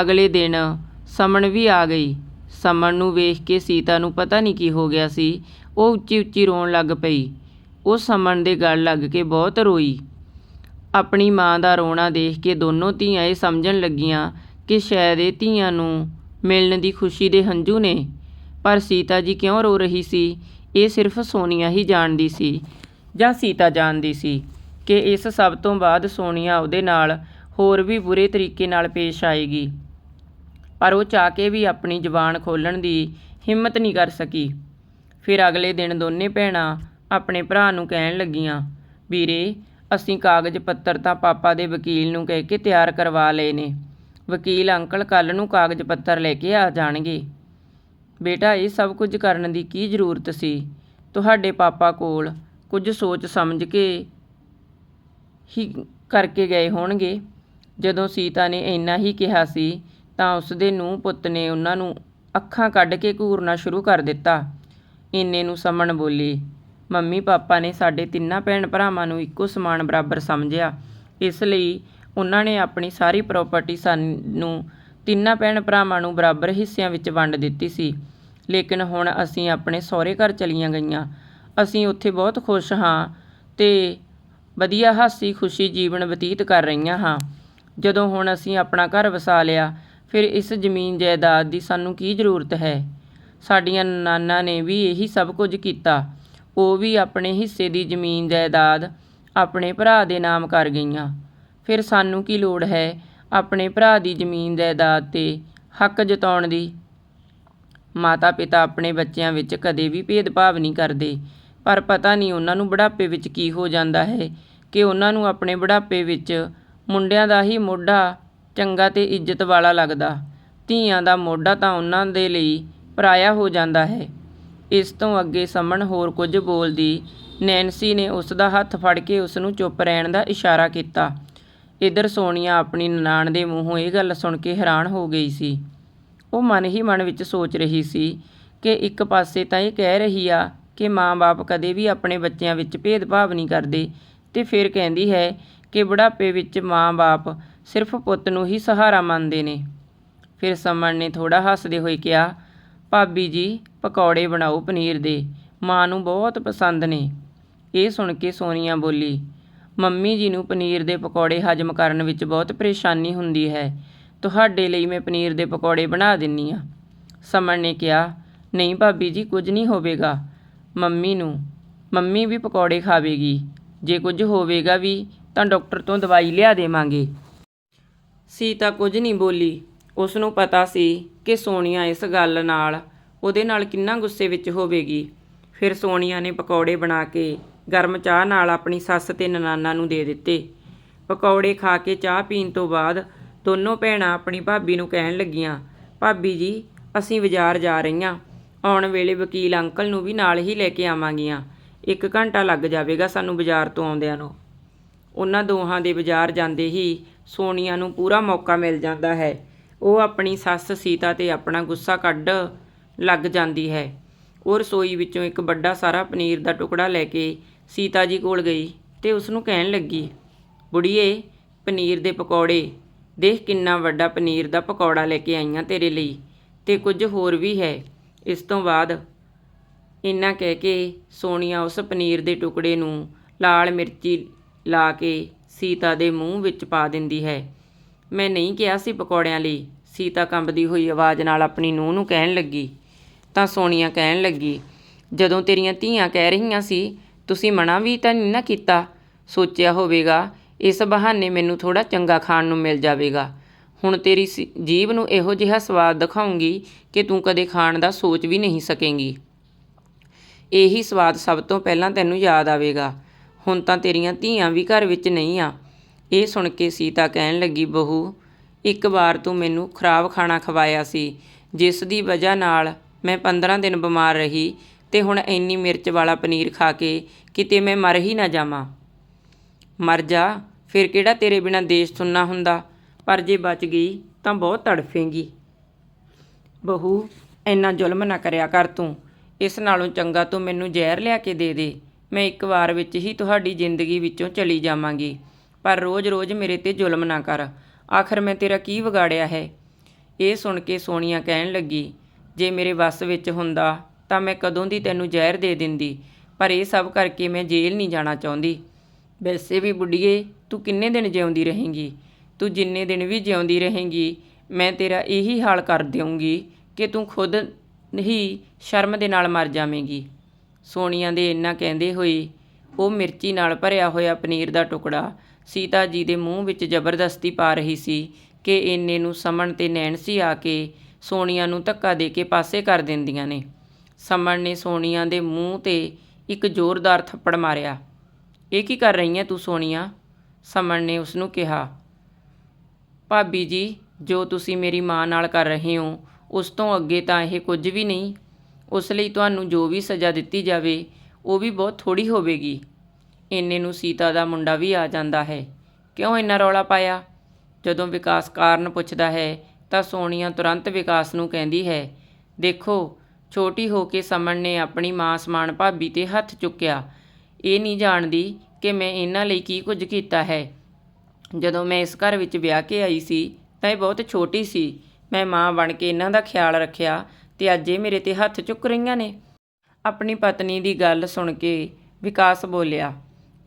ਅਗਲੇ ਦਿਨ ਸਮਣ ਵੀ ਆ ਗਈ। ਸਮਣ ਨੂੰ ਵੇਖ ਕੇ ਸੀਤਾ ਨੂੰ ਪਤਾ ਨਹੀਂ ਕੀ ਹੋ ਗਿਆ ਸੀ। ਉਹ ਉੱਚੀ ਉੱਚੀ ਰੋਣ ਲੱਗ ਪਈ। ਉਹ ਸਮਣ ਦੇ ਗਲ ਲੱਗ ਕੇ ਬਹੁਤ ਰੋਈ। ਆਪਣੀ ਮਾਂ ਦਾ ਰੋਣਾ ਦੇਖ ਕੇ ਦੋਨੋਂ ਧੀਆਂ ਇਹ ਸਮਝਣ ਲੱਗੀਆਂ ਕਿ ਸ਼ਾਇਦ ਇਹ ਧੀਆਂ ਨੂੰ ਮਿਲਣ ਦੀ ਖੁਸ਼ੀ ਦੇ ਹੰਝੂ ਨੇ। ਪਰ ਸੀਤਾ ਜੀ ਕਿਉਂ ਰੋ ਰਹੀ ਸੀ? ਇਹ ਸਿਰਫ ਸੋਨੀਆ ਹੀ ਜਾਣਦੀ ਸੀ ਜਾਂ ਸੀਤਾ ਜਾਣਦੀ ਸੀ ਕਿ ਇਸ ਸਭ ਤੋਂ ਬਾਅਦ ਸੋਨੀਆ ਉਹਦੇ ਨਾਲ ਹੋਰ ਵੀ ਬੁਰੇ ਤਰੀਕੇ ਨਾਲ ਪੇਸ਼ ਆਏਗੀ। ਪਰ ਉਹ ਚਾਹ ਕੇ ਵੀ ਆਪਣੀ ਜ਼ੁਬਾਨ ਖੋਲਣ ਦੀ ਹਿੰਮਤ ਨਹੀਂ ਕਰ ਸਕੀ। ਫਿਰ ਅਗਲੇ ਦਿਨ ਦੋਨੇ ਭੈਣਾਂ ਆਪਣੇ ਭਰਾ ਨੂੰ ਕਹਿਣ ਲੱਗੀਆਂ, ਵੀਰੇ ਅਸੀਂ ਕਾਗਜ਼ ਪੱਤਰ ਤਾਂ ਪਾਪਾ ਦੇ ਵਕੀਲ ਨੂੰ ਕਹਿ ਕੇ ਤਿਆਰ ਕਰਵਾ ਲਏ ਨੇ। ਵਕੀਲ ਅੰਕਲ ਕੱਲ ਨੂੰ ਕਾਗਜ਼ ਪੱਤਰ ਲੈ ਕੇ ਆ ਜਾਣਗੇ। ਬੇਟਾ, ਇਹ ਸਭ ਕੁਝ ਕਰਨ ਦੀ ਕੀ ਜ਼ਰੂਰਤ ਸੀ? ਤੁਹਾਡੇ ਪਾਪਾ ਕੋਲ ਕੁਝ ਸੋਚ ਸਮਝ ਕੇ ਹੀ ਕਰਕੇ ਗਏ ਹੋਣਗੇ। ਜਦੋਂ ਸੀਤਾ ਨੇ ਇੰਨਾ ਹੀ ਕਿਹਾ ਸੀ, ਤਾਂ ਉਸਦੇ ਨੂੰਹ ਪੁੱਤ ਨੇ ਉਹਨਾਂ ਨੂੰ ਅੱਖਾਂ ਕੱਢ ਕੇ ਘੂਰਨਾ ਸ਼ੁਰੂ ਕਰ ਦਿੱਤਾ। ਇੰਨੇ ਨੂੰ ਸਮਣ ਬੋਲੀ ਮੰਮੀ ਪਾਪਾ ਨੇ ਸਾਡੇ ਤਿੰਨਾਂ ਭੈਣ ਭਰਾਵਾਂ ਨੂੰ ਇੱਕੋ ਸਮਾਨ ਬਰਾਬਰ ਸਮਝਿਆ। ਇਸ ਲਈ ਉਹਨਾਂ ਨੇ ਆਪਣੀ ਸਾਰੀ ਪ੍ਰਾਪਰਟੀ ਸਾਨੂੰ ਤਿੰਨਾਂ ਭੈਣ ਭਰਾਵਾਂ ਨੂੰ ਬਰਾਬਰ ਹਿੱਸਿਆਂ ਵਿੱਚ ਵੰਡ ਦਿੱਤੀ ਸੀ। ਲੇਕਿਨ ਹੁਣ ਅਸੀਂ ਆਪਣੇ ਸਹੁਰੇ ਘਰ ਚਲੀਆਂ ਗਈਆਂ। ਅਸੀਂ ਉੱਥੇ ਬਹੁਤ ਖੁਸ਼ ਹਾਂ ਤੇ ਵਧੀਆ ਹਾਸੀ ਖੁਸ਼ੀ ਜੀਵਨ ਬਤੀਤ ਕਰ ਰਹੀਆਂ ਹਾਂ। ਜਦੋਂ ਹੁਣ ਅਸੀਂ ਆਪਣਾ ਘਰ ਵਸਾ ਲਿਆ, ਫਿਰ ਇਸ ਜ਼ਮੀਨ ਜਾਇਦਾਦ ਦੀ ਸਾਨੂੰ ਕੀ ਜ਼ਰੂਰਤ ਹੈ? ਸਾਡੀਆਂ ਨਾਨਾ ਨੇ ਵੀ ਇਹੀ ਸਭ ਕੁਝ ਕੀਤਾ। ਉਹ ਵੀ ਆਪਣੇ ਹਿੱਸੇ ਦੀ ਜ਼ਮੀਨ ਜਾਇਦਾਦ ਆਪਣੇ ਭਰਾ ਦੇ ਨਾਮ ਕਰ ਗਈਆਂ। ਫਿਰ ਸਾਨੂੰ ਕੀ ਲੋੜ ਹੈ ਆਪਣੇ ਭਰਾ ਦੀ ਜ਼ਮੀਨ ਜਾਇਦਾਦ ਤੇ ਹੱਕ ਜਤਾਉਣ ਦੀ? ਮਾਤਾ ਪਿਤਾ ਆਪਣੇ ਬੱਚਿਆਂ ਵਿੱਚ ਕਦੇ ਵੀ ਭੇਦਭਾਵ ਨਹੀਂ ਕਰਦੇ, ਪਰ ਪਤਾ ਨਹੀਂ ਉਹਨਾਂ ਨੂੰ ਬੁਢਾਪੇ ਵਿੱਚ ਕੀ ਹੋ ਜਾਂਦਾ ਹੈ ਕਿ ਉਹਨਾਂ ਨੂੰ ਆਪਣੇ ਬੁਢਾਪੇ ਵਿੱਚ ਮੁੰਡਿਆਂ ਦਾ ਹੀ ਮੋਢਾ ਚੰਗਾ ਤੇ ਇੱਜ਼ਤ ਵਾਲਾ ਲੱਗਦਾ। ਧੀਆਂ ਦਾ ਮੋਢਾ ਤਾਂ ਉਹਨਾਂ ਦੇ ਲਈ ਪਰਾਇਆ ਹੋ ਜਾਂਦਾ ਹੈ। ਇਸ ਤੋਂ ਅੱਗੇ ਸਮਣ ਹੋਰ ਕੁਝ ਬੋਲਦੀ, ਨੈਨਸੀ ਨੇ ਉਸ ਦਾ ਹੱਥ ਫੜ ਕੇ ਉਸ ਨੂੰ ਚੁੱਪ ਰਹਿਣ ਦਾ ਇਸ਼ਾਰਾ ਕੀਤਾ। ਇਧਰ ਸੋਨੀਆ ਆਪਣੀ ਨਨਾਣ ਦੇ ਮੂੰਹੋਂ ਇਹ ਗੱਲ ਸੁਣ ਕੇ ਹੈਰਾਨ ਹੋ ਗਈ ਸੀ। ਉਹ ਮਨ ਹੀ ਮਨ ਵਿੱਚ ਸੋਚ ਰਹੀ ਸੀ ਕਿ ਇੱਕ ਪਾਸੇ ਤਾਂ ਇਹ ਕਹਿ ਰਹੀ ਆ ਕਿ ਮਾਂ-ਬਾਪ ਕਦੇ ਵੀ ਆਪਣੇ ਬੱਚਿਆਂ ਵਿੱਚ ਭੇਦਭਾਵ ਨਹੀਂ ਕਰਦੇ ਤੇ ਫਿਰ ਕਹਿੰਦੀ ਹੈ ਕਿ ਬੁਢਾਪੇ ਵਿੱਚ ਮਾਂ-ਬਾਪ ਸਿਰਫ ਪੁੱਤ ਨੂੰ ਹੀ ਸਹਾਰਾ ਮੰਨਦੇ ਨੇ। ਫਿਰ ਸਮਣ ਨੇ ਥੋੜਾ ਹੱਸਦੇ ਹੋਏ ਕਿਹਾ ਭਾਬੀ ਜੀ, ਪਕੌੜੇ ਬਣਾਓ ਪਨੀਰ ਦੇ। ਮਾਂ ਨੂੰ ਬਹੁਤ ਪਸੰਦ ਨੇ। ਇਹ ਸੁਣ ਕੇ ਸੋਨੀਆ ਬੋਲੀ, ਮੰਮੀ ਜੀ ਨੂੰ ਪਨੀਰ ਦੇ ਪਕੌੜੇ ਹਜਮ ਕਰਨ ਵਿੱਚ ਬਹੁਤ ਪਰੇਸ਼ਾਨੀ ਹੁੰਦੀ ਹੈ। ਤੁਹਾਡੇ ਲਈ ਮੈਂ ਪਨੀਰ ਦੇ ਪਕੌੜੇ ਬਣਾ ਦਿੰਨੀ ਆ। ਸਮਣ ਨੇ ਕਿਹਾ, ਨਹੀਂ ਭਾਬੀ ਜੀ, ਕੁਝ ਨਹੀਂ ਹੋਵੇਗਾ। ਮੰਮੀ ਨੂੰ, ਮੰਮੀ ਵੀ ਪਕੌੜੇ ਖਾਵੇਗੀ। ਜੇ ਕੁਝ ਹੋਵੇਗਾ ਵੀ, ਤਾਂ ਡਾਕਟਰ ਤੋਂ ਦਵਾਈ ਲਿਆ ਦੇਵਾਂਗੇ। ਸੀਤਾ ਕੁਝ ਨਹੀਂ ਬੋਲੀ। ਉਸ ਨੂੰ ਪਤਾ ਸੀ ਕਿ ਸੋਨੀਆ ਇਸ ਗੱਲ ਨਾਲ ਉਹਦੇ ਨਾਲ ਕਿੰਨਾ ਗੁੱਸੇ ਵਿੱਚ ਹੋਵੇਗੀ? ਫਿਰ ਸੋਨੀਆ ਨੇ ਪਕੌੜੇ ਬਣਾ ਕੇ ਗਰਮ ਚਾਹ ਨਾਲ ਆਪਣੀ ਸੱਸ ਤੇ ਨਨਾਨਾ ਨੂੰ ਦੇ ਦਿੱਤੇ। ਪਕੌੜੇ ਖਾ ਕੇ ਚਾਹ ਪੀਣ ਤੋਂ ਬਾਅਦ ਦੋਨੋਂ ਭੈਣਾਂ ਆਪਣੀ ਭਾਬੀ ਨੂੰ ਕਹਿਣ ਲੱਗੀਆਂ, ਭਾਬੀ ਜੀ, ਅਸੀਂ ਬਾਜ਼ਾਰ ਜਾ ਰਹੀਆਂ। ਆਉਣ ਵੇਲੇ ਵਕੀਲ ਅੰਕਲ ਨੂੰ ਵੀ ਨਾਲ ਹੀ ਲੈ ਕੇ ਆਵਾਂਗੀਆਂ। ਇੱਕ ਘੰਟਾ ਲੱਗ ਜਾਵੇਗਾ ਸਾਨੂੰ ਬਾਜ਼ਾਰ ਤੋਂ ਆਉਂਦਿਆਂ ਨੂੰ। ਉਹਨਾਂ ਦੋਹਾਂ ਦੇ ਬਾਜ਼ਾਰ ਜਾਂਦੇ ਹੀ ਸੋਨੀਆ ਨੂੰ ਪੂਰਾ ਮੌਕਾ ਮਿਲ ਜਾਂਦਾ ਹੈ। ਉਹ ਆਪਣੀ ਸੱਸ ਸੀਤਾ ਤੇ ਆਪਣਾ ਗੁੱਸਾ ਕੱਢ ਲੱਗ ਜਾਂਦੀ ਹੈ। ਉਹ ਰਸੋਈ ਵਿੱਚੋਂ ਇੱਕ ਵੱਡਾ ਸਾਰਾ ਪਨੀਰ ਦਾ ਟੁਕੜਾ ਲੈ ਕੇ ਸੀਤਾ ਜੀ ਕੋਲ ਗਈ ਤੇ ਉਸ ਨੂੰ ਕਹਿਣ ਲੱਗੀ, ਬੁੜੀਏ, ਪਨੀਰ ਦੇ ਪਕੌੜੇ। ਦੇਖ ਕਿੰਨਾ ਵੱਡਾ ਪਨੀਰ ਦਾ ਪਕੌੜਾ ਲੈ ਕੇ ਆਈਆਂ ਤੇਰੇ ਲਈ ਤੇ ਕੁਝ ਹੋਰ ਵੀ ਹੈ। ਇਸ ਤੋਂ ਬਾਅਦ ਇੰਨਾ ਕਹਿ ਕੇ ਸੋਨੀਆ ਉਸ ਪਨੀਰ ਦੇ ਟੁਕੜੇ ਨੂੰ ਲਾਲ ਮਿਰਚੀ ਲਾ ਕੇ ਸੀਤਾ ਦੇ ਮੂੰਹ ਵਿੱਚ ਪਾ ਦਿੰਦੀ ਹੈ। ਮੈਂ ਨਹੀਂ ਕਿਹਾ ਸੀ ਪਕੌੜਿਆਂ ਲਈ। ਸੀਤਾ ਕੰਬਦੀ ਹੋਈ ਆਵਾਜ਼ ਨਾਲ ਆਪਣੀ ਨੂੰਹ ਨੂੰ ਕਹਿਣ ਲੱਗੀ। ਤਾਂ ਸੋਨੀਆ ਕਹਿਣ ਲੱਗੀ, ਜਦੋਂ ਤੇਰੀਆਂ ਧੀਆਂ ਕਹਿ ਰਹੀਆਂ ਸੀ, ਤੁਸੀਂ ਮਨਾ ਵੀ ਤਾਂ ਨਹੀਂ ਨਾ ਕੀਤਾ। ਸੋਚਿਆ ਹੋਵੇਗਾ, ਇਸ ਬਹਾਨੇ ਮੈਨੂੰ ਥੋੜਾ ਚੰਗਾ ਖਾਣ ਨੂੰ ਮਿਲ ਜਾਵੇਗਾ। ਹੁਣ ਤੇਰੀ ਸੀ- ਜੀਭ ਨੂੰ ਇਹੋ ਜਿਹਾ ਸਵਾਦ ਦਿਖਾਉਂਗੀ ਕਿ ਤੂੰ ਕਦੇ ਖਾਣ ਦਾ ਸੋਚ ਵੀ ਨਹੀਂ ਸਕੇਂਗੀ। ਇਹੀ ਸਵਾਦ ਸਭ ਤੋਂ ਪਹਿਲਾਂ ਤੈਨੂੰ ਯਾਦ ਆਵੇਗਾ। ਹੁਣ ਤਾਂ ਤੇਰੀਆਂ ਧੀਆਂ ਵੀ ਘਰ ਵਿੱਚ ਨਹੀਂ ਆ। ਇਹ ਸੁਣ ਕੇ ਸੀਤਾ ਕਹਿਣ ਲੱਗੀ, ਬਹੂ, ਇੱਕ ਵਾਰ ਤੂੰ ਮੈਨੂੰ ਖਰਾਬ ਖਾਣਾ ਖਵਾਇਆ ਸੀ, ਜਿਸ ਦੀ ਵਜ੍ਹਾ ਨਾਲ ਮੈਂ 15 ਦਿਨ ਬਿਮਾਰ ਰਹੀ ਤੇ ਹੁਣ ਇੰਨੀ ਮਿਰਚ ਵਾਲਾ ਪਨੀਰ ਖਾ ਕੇ ਕਿਤੇ ਮੈਂ ਮਰ ਹੀ ਨਾ ਜਾਵਾਂ। ਮਰ ਜਾ, ਫਿਰ ਕਿਹੜਾ ਤੇਰੇ ਬਿਨਾ ਦੇਸ਼ ਸੁਣਨਾ ਹੁੰਦਾ? ਪਰ ਜੇ ਬਚ ਗਈ ਤਾਂ ਬਹੁਤ ਤੜਫੇਂਗੀ। ਬਹੂ, ਇੰਨਾ ਜ਼ੁਲਮ ਨਾ ਕਰਿਆ ਕਰ ਤੂੰ। ਇਸ ਨਾਲੋਂ ਚੰਗਾ ਤੂੰ ਮੈਨੂੰ ਜ਼ਹਿਰ ਲਿਆ ਕੇ ਦੇ ਦੇ। ਮੈਂ ਇੱਕ ਵਾਰ ਵਿੱਚ ਹੀ ਤੁਹਾਡੀ ਜ਼ਿੰਦਗੀ ਵਿੱਚੋਂ ਚਲੀ ਜਾਵਾਂਗੀ। ਪਰ ਰੋਜ਼-ਰੋਜ਼ ਮੇਰੇ ਤੇ ਜ਼ੁਲਮ ਨਾ ਕਰ। ਆਖਰ ਮੈਂ ਤੇਰਾ ਕੀ ਵਿਗਾੜਿਆ ਹੈ? ਇਹ ਸੁਣ ਕੇ ਸੋਨੀਆ ਕਹਿਣ ਲੱਗੀ, ਜੇ ਮੇਰੇ ਵੱਸ ਵਿੱਚ ਹੁੰਦਾ ਤਾਂ ਮੈਂ ਕਦੋਂ ਦੀ ਤੈਨੂੰ ਜ਼ਹਿਰ ਦੇ ਦਿੰਦੀ? ਪਰ ਇਹ ਸਭ ਕਰਕੇ ਮੈਂ ਜੇਲ੍ਹ ਨਹੀਂ ਜਾਣਾ ਚਾਹੁੰਦੀ। ਵੈਸੇ ਵੀ ਬੁੱਢੀਏ, ਤੂੰ ਕਿੰਨੇ ਦਿਨ ਜਿਉਂਦੀ ਰਹੇਂਗੀ? ਤੂੰ ਜਿੰਨੇ ਦਿਨ ਵੀ ਜਿਉਂਦੀ ਰਹੇਂਗੀ, ਮੈਂ ਤੇਰਾ ਇਹੀ ਹਾਲ ਕਰ ਦਿਆਂਗੀ ਕਿ ਤੂੰ ਖੁਦ ਹੀ ਸ਼ਰਮ ਦੇ ਨਾਲ ਮਰ ਜਾਵੇਂਗੀ। ਸੋਨੀਆ ਦੇ ਇੰਨਾ ਕਹਿੰਦੇ ਹੋਏ, ਉਹ ਮਿਰਚੀ ਨਾਲ ਭਰਿਆ ਹੋਇਆ ਪਨੀਰ ਦਾ ਟੁਕੜਾ ਸੀਤਾ ਜੀ ਦੇ ਮੂੰਹ ਵਿੱਚ ਜ਼ਬਰਦਸਤੀ ਪਾ ਰਹੀ ਸੀ ਕਿ ਇੰਨੇ ਨੂੰ ਸਮਣ ਤੇ ਨੈਣਸੀ ਆ ਕੇ ਸੋਨੀਆ ਨੂੰ ਧੱਕਾ ਦੇ ਕੇ ਪਾਸੇ ਕਰ ਦਿੰਦੀਆਂ ਨੇ। ਸਮਣ ਨੇ ਸੋਨੀਆ ਦੇ ਮੂੰਹ ਤੇ ਇੱਕ ਜ਼ੋਰਦਾਰ ਥੱਪੜ ਮਾਰਿਆ। ਇਹ ਕੀ ਕਰ ਰਹੀ ਹੈ ਤੂੰ ਸੋਨੀਆ? ਸਮਣ ਨੇ ਉਸ ਨੂੰ ਕਿਹਾ। ਭਾਬੀ ਜੀ, ਜੋ ਤੁਸੀਂ ਮੇਰੀ ਮਾਂ ਨਾਲ ਕਰ ਰਹੇ ਹੋ, ਉਸ ਤੋਂ ਅੱਗੇ ਤਾਂ ਇਹ ਕੁਝ ਵੀ ਨਹੀਂ। ਉਸ ਲਈ ਤੁਹਾਨੂੰ ਜੋ ਵੀ ਸਜ਼ਾ ਦਿੱਤੀ ਜਾਵੇ, ਉਹ ਵੀ ਬਹੁਤ ਥੋੜੀ ਹੋਵੇਗੀ। ਇੰਨੇ ਨੂੰ ਸੀਤਾ ਦਾ ਮੁੰਡਾ ਵੀ ਆ ਜਾਂਦਾ ਹੈ। ਕਿਉਂ ਇੰਨਾ ਰੌਲਾ ਪਾਇਆ? ਜਦੋਂ ਵਿਕਾਸ ਕਾਰਨ ਪੁੱਛਦਾ ਹੈ, ਤਾਂ ਸੋਨੀਆ ਤੁਰੰਤ ਵਿਕਾਸ ਨੂੰ ਕਹਿੰਦੀ ਹੈ, ਦੇਖੋ, ਛੋਟੀ ਹੋ ਕੇ ਸਮਣ ਨੇ ਆਪਣੀ ਮਾਂ ਸਮਾਨ ਭਾਬੀ ਤੇ ਹੱਥ ਚੁੱਕਿਆ। ਇਹ ਨਹੀਂ ਜਾਣਦੀ ਕਿ ਮੈਂ ਇਹਨਾਂ ਲਈ ਕੀ ਕੁਝ ਕੀਤਾ ਹੈ। ਜਦੋਂ ਮੈਂ ਇਸ ਘਰ ਵਿੱਚ ਵਿਆਹ ਕੇ ਆਈ ਸੀ, ਤਾਂ ਇਹ ਬਹੁਤ ਛੋਟੀ ਸੀ। ਮੈਂ ਮਾਂ ਬਣ ਕੇ ਇਹਨਾਂ ਦਾ ਖਿਆਲ ਰੱਖਿਆ ਤੇ ਅੱਜ ਇਹ ਮੇਰੇ ਤੇ ਹੱਥ ਚੁੱਕ ਰਹੀਆਂ ਨੇ। ਆਪਣੀ ਪਤਨੀ ਦੀ ਗੱਲ ਸੁਣ ਕੇ ਵਿਕਾਸ ਬੋਲਿਆ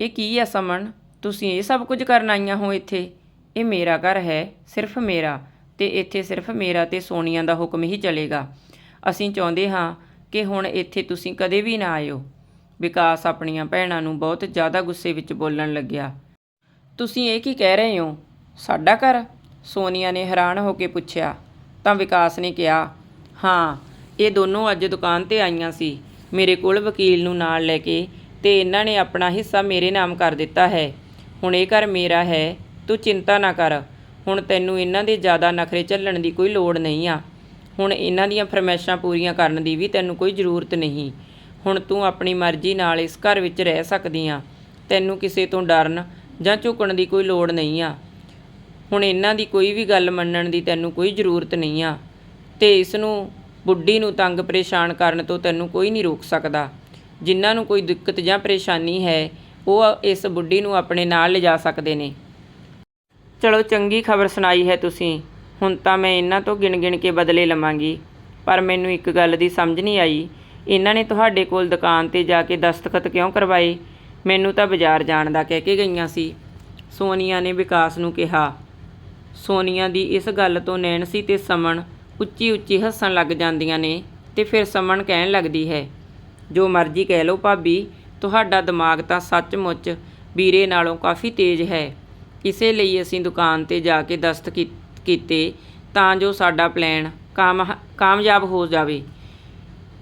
ਇਹ ਕੀ ਹੈ ਸਮਣ? ਤੁਸੀਂ ਇਹ ਸਭ ਕੁਝ ਕਰਨ ਆਈਆਂ ਹੋ ਇੱਥੇ। ਇਹ ਮੇਰਾ ਘਰ ਹੈ, ਸਿਰਫ ਮੇਰਾ, ਤੇ ਇੱਥੇ ਸਿਰਫ ਮੇਰਾ ਤੇ ਸੋਨੀਆ ਦਾ ਹੁਕਮ ਹੀ ਚੱਲੇਗਾ। ਅਸੀਂ ਚਾਹੁੰਦੇ ਹਾਂ ਕਿ ਹੁਣ ਇੱਥੇ ਤੁਸੀਂ ਕਦੇ ਵੀ ਨਾ ਆਇਓ। ਵਿਕਾਸ ਆਪਣੀਆਂ ਭੈਣਾਂ ਨੂੰ ਬਹੁਤ ਜ਼ਿਆਦਾ ਗੁੱਸੇ ਵਿੱਚ ਬੋਲਣ ਲੱਗਿਆ। ਤੁਸੀਂ ਇਹ ਕੀ ਕਹਿ ਰਹੇ ਹੋ? ਸਾਡਾ ਘਰ? ਸੋਨੀਆ ਨੇ ਹੈਰਾਨ ਹੋ ਕੇ ਪੁੱਛਿਆ। ਤਾਂ ਵਿਕਾਸ ਨੇ ਕਿਹਾ, ਹਾਂ, ਇਹ ਦੋਨੋਂ ਅੱਜ ਦੁਕਾਨ ਤੇ ਆਈਆਂ ਸੀ। ਮੇਰੇ ਕੋਲ ਵਕੀਲ ਨੂੰ ਨਾਲ ਲੈ ਕੇ ਤੇ ਇਹਨਾਂ ਨੇ ਆਪਣਾ ਹਿੱਸਾ ਮੇਰੇ ਨਾਮ ਕਰ ਦਿੱਤਾ ਹੈ। ਹੁਣ ਇਹ ਘਰ ਮੇਰਾ ਹੈ, ਤੂੰ ਚਿੰਤਾ ਨਾ ਕਰ। ਹੁਣ ਤੈਨੂੰ ਇਹਨਾਂ ਦੇ ਜ਼ਿਆਦਾ ਨਖਰੇ ਝੱਲਣ ਦੀ ਕੋਈ ਲੋੜ ਨਹੀਂ ਆ। ਹੁਣ ਇਹਨਾਂ ਦੀਆਂ ਫਰਮਾਇਸ਼ਾਂ ਪੂਰੀਆਂ ਕਰਨ ਦੀ ਵੀ ਤੈਨੂੰ ਕੋਈ ਜ਼ਰੂਰਤ ਨਹੀਂ। ਹੁਣ ਤੂੰ ਆਪਣੀ ਮਰਜ਼ੀ ਨਾਲ ਇਸ ਘਰ ਵਿੱਚ ਰਹਿ ਸਕਦੀ ਆ। ਤੈਨੂੰ ਕਿਸੇ ਤੋਂ ਡਰਨ ਜਾਂ ਝੁਕਣ ਦੀ ਕੋਈ ਲੋੜ ਨਹੀਂ ਆ। ਹੁਣ ਇਹਨਾਂ ਦੀ ਕੋਈ ਵੀ ਗੱਲ ਮੰਨਣ ਦੀ ਤੈਨੂੰ ਕੋਈ ਜ਼ਰੂਰਤ ਨਹੀਂ ਆ। ਤੇ ਇਸ ਨੂੰ, ਬੁੱਢੀ ਨੂੰ ਤੰਗ ਪਰੇਸ਼ਾਨ ਕਰਨ ਤੋਂ ਤੈਨੂੰ ਕੋਈ ਨਹੀਂ ਰੋਕ ਸਕਦਾ। ਜਿਨ੍ਹਾਂ ਨੂੰ ਕੋਈ ਦਿੱਕਤ ਜਾਂ ਪਰੇਸ਼ਾਨੀ ਹੈ, ਉਹ ਇਸ ਬੁੱਢੀ ਨੂੰ ਆਪਣੇ ਨਾਲ ਲਿਜਾ ਸਕਦੇ ਨੇ। ਚਲੋ ਚੰਗੀ ਖਬਰ ਸੁਣਾਈ ਹੈ ਤੁਸੀਂ। ਹੁਣ ਤਾਂ ਮੈਂ ਇਹਨਾਂ ਤੋਂ ਗਿਣ-ਗਿਣ ਕੇ ਬਦਲੇ ਲਵਾਂਗੀ। ਪਰ ਮੈਨੂੰ ਇੱਕ ਗੱਲ ਦੀ ਸਮਝ ਨਹੀਂ ਆਈ। ਇਹਨਾਂ ਨੇ ਤੁਹਾਡੇ ਕੋਲ ਦੁਕਾਨ ਤੇ ਜਾ ਕੇ ਦਸਤਖਤ ਕਿਉਂ ਕਰਵਾਏ? ਮੈਨੂੰ ਤਾਂ ਬਾਜ਼ਾਰ ਜਾਣ ਦਾ ਕਹਿ ਕੇ ਗਈਆਂ ਸੀ। ਸੋਨੀਆ ਨੇ ਵਿਕਾਸ ਨੂੰ ਕਿਹਾ। ਸੋਨੀਆ ਦੀ ਇਸ ਗੱਲ ਤੋਂ ਨੈਣਸੀ ਤੇ ਸਮਣ ਉੱਚੀ ਉੱਚੀ ਹੱਸਣ ਲੱਗ ਜਾਂਦੀਆਂ ਨੇ ਤੇ ਫਿਰ ਸਮਣ ਕਹਿਣ ਲੱਗਦੀ ਹੈ ਜੋ ਮਰਜ਼ੀ ਕਹਿ ਲਓ ਭਾਬੀ, ਤੁਹਾਡਾ ਦਿਮਾਗ ਤਾਂ ਸੱਚਮੁੱਚ ਵੀਰੇ ਨਾਲੋਂ ਕਾਫੀ ਤੇਜ਼ ਹੈ। ਇਸੇ ਲਈ ਅਸੀਂ ਦੁਕਾਨ ਤੇ ਜਾ ਕੇ ਦਸਤ ਕੀ- ਕੀਤੇ ਤਾਂ ਜੋ ਸਾਡਾ ਪਲਾਨ ਕਾਮ, ਕਾਮਯਾਬ ਹੋ ਜਾਵੇ।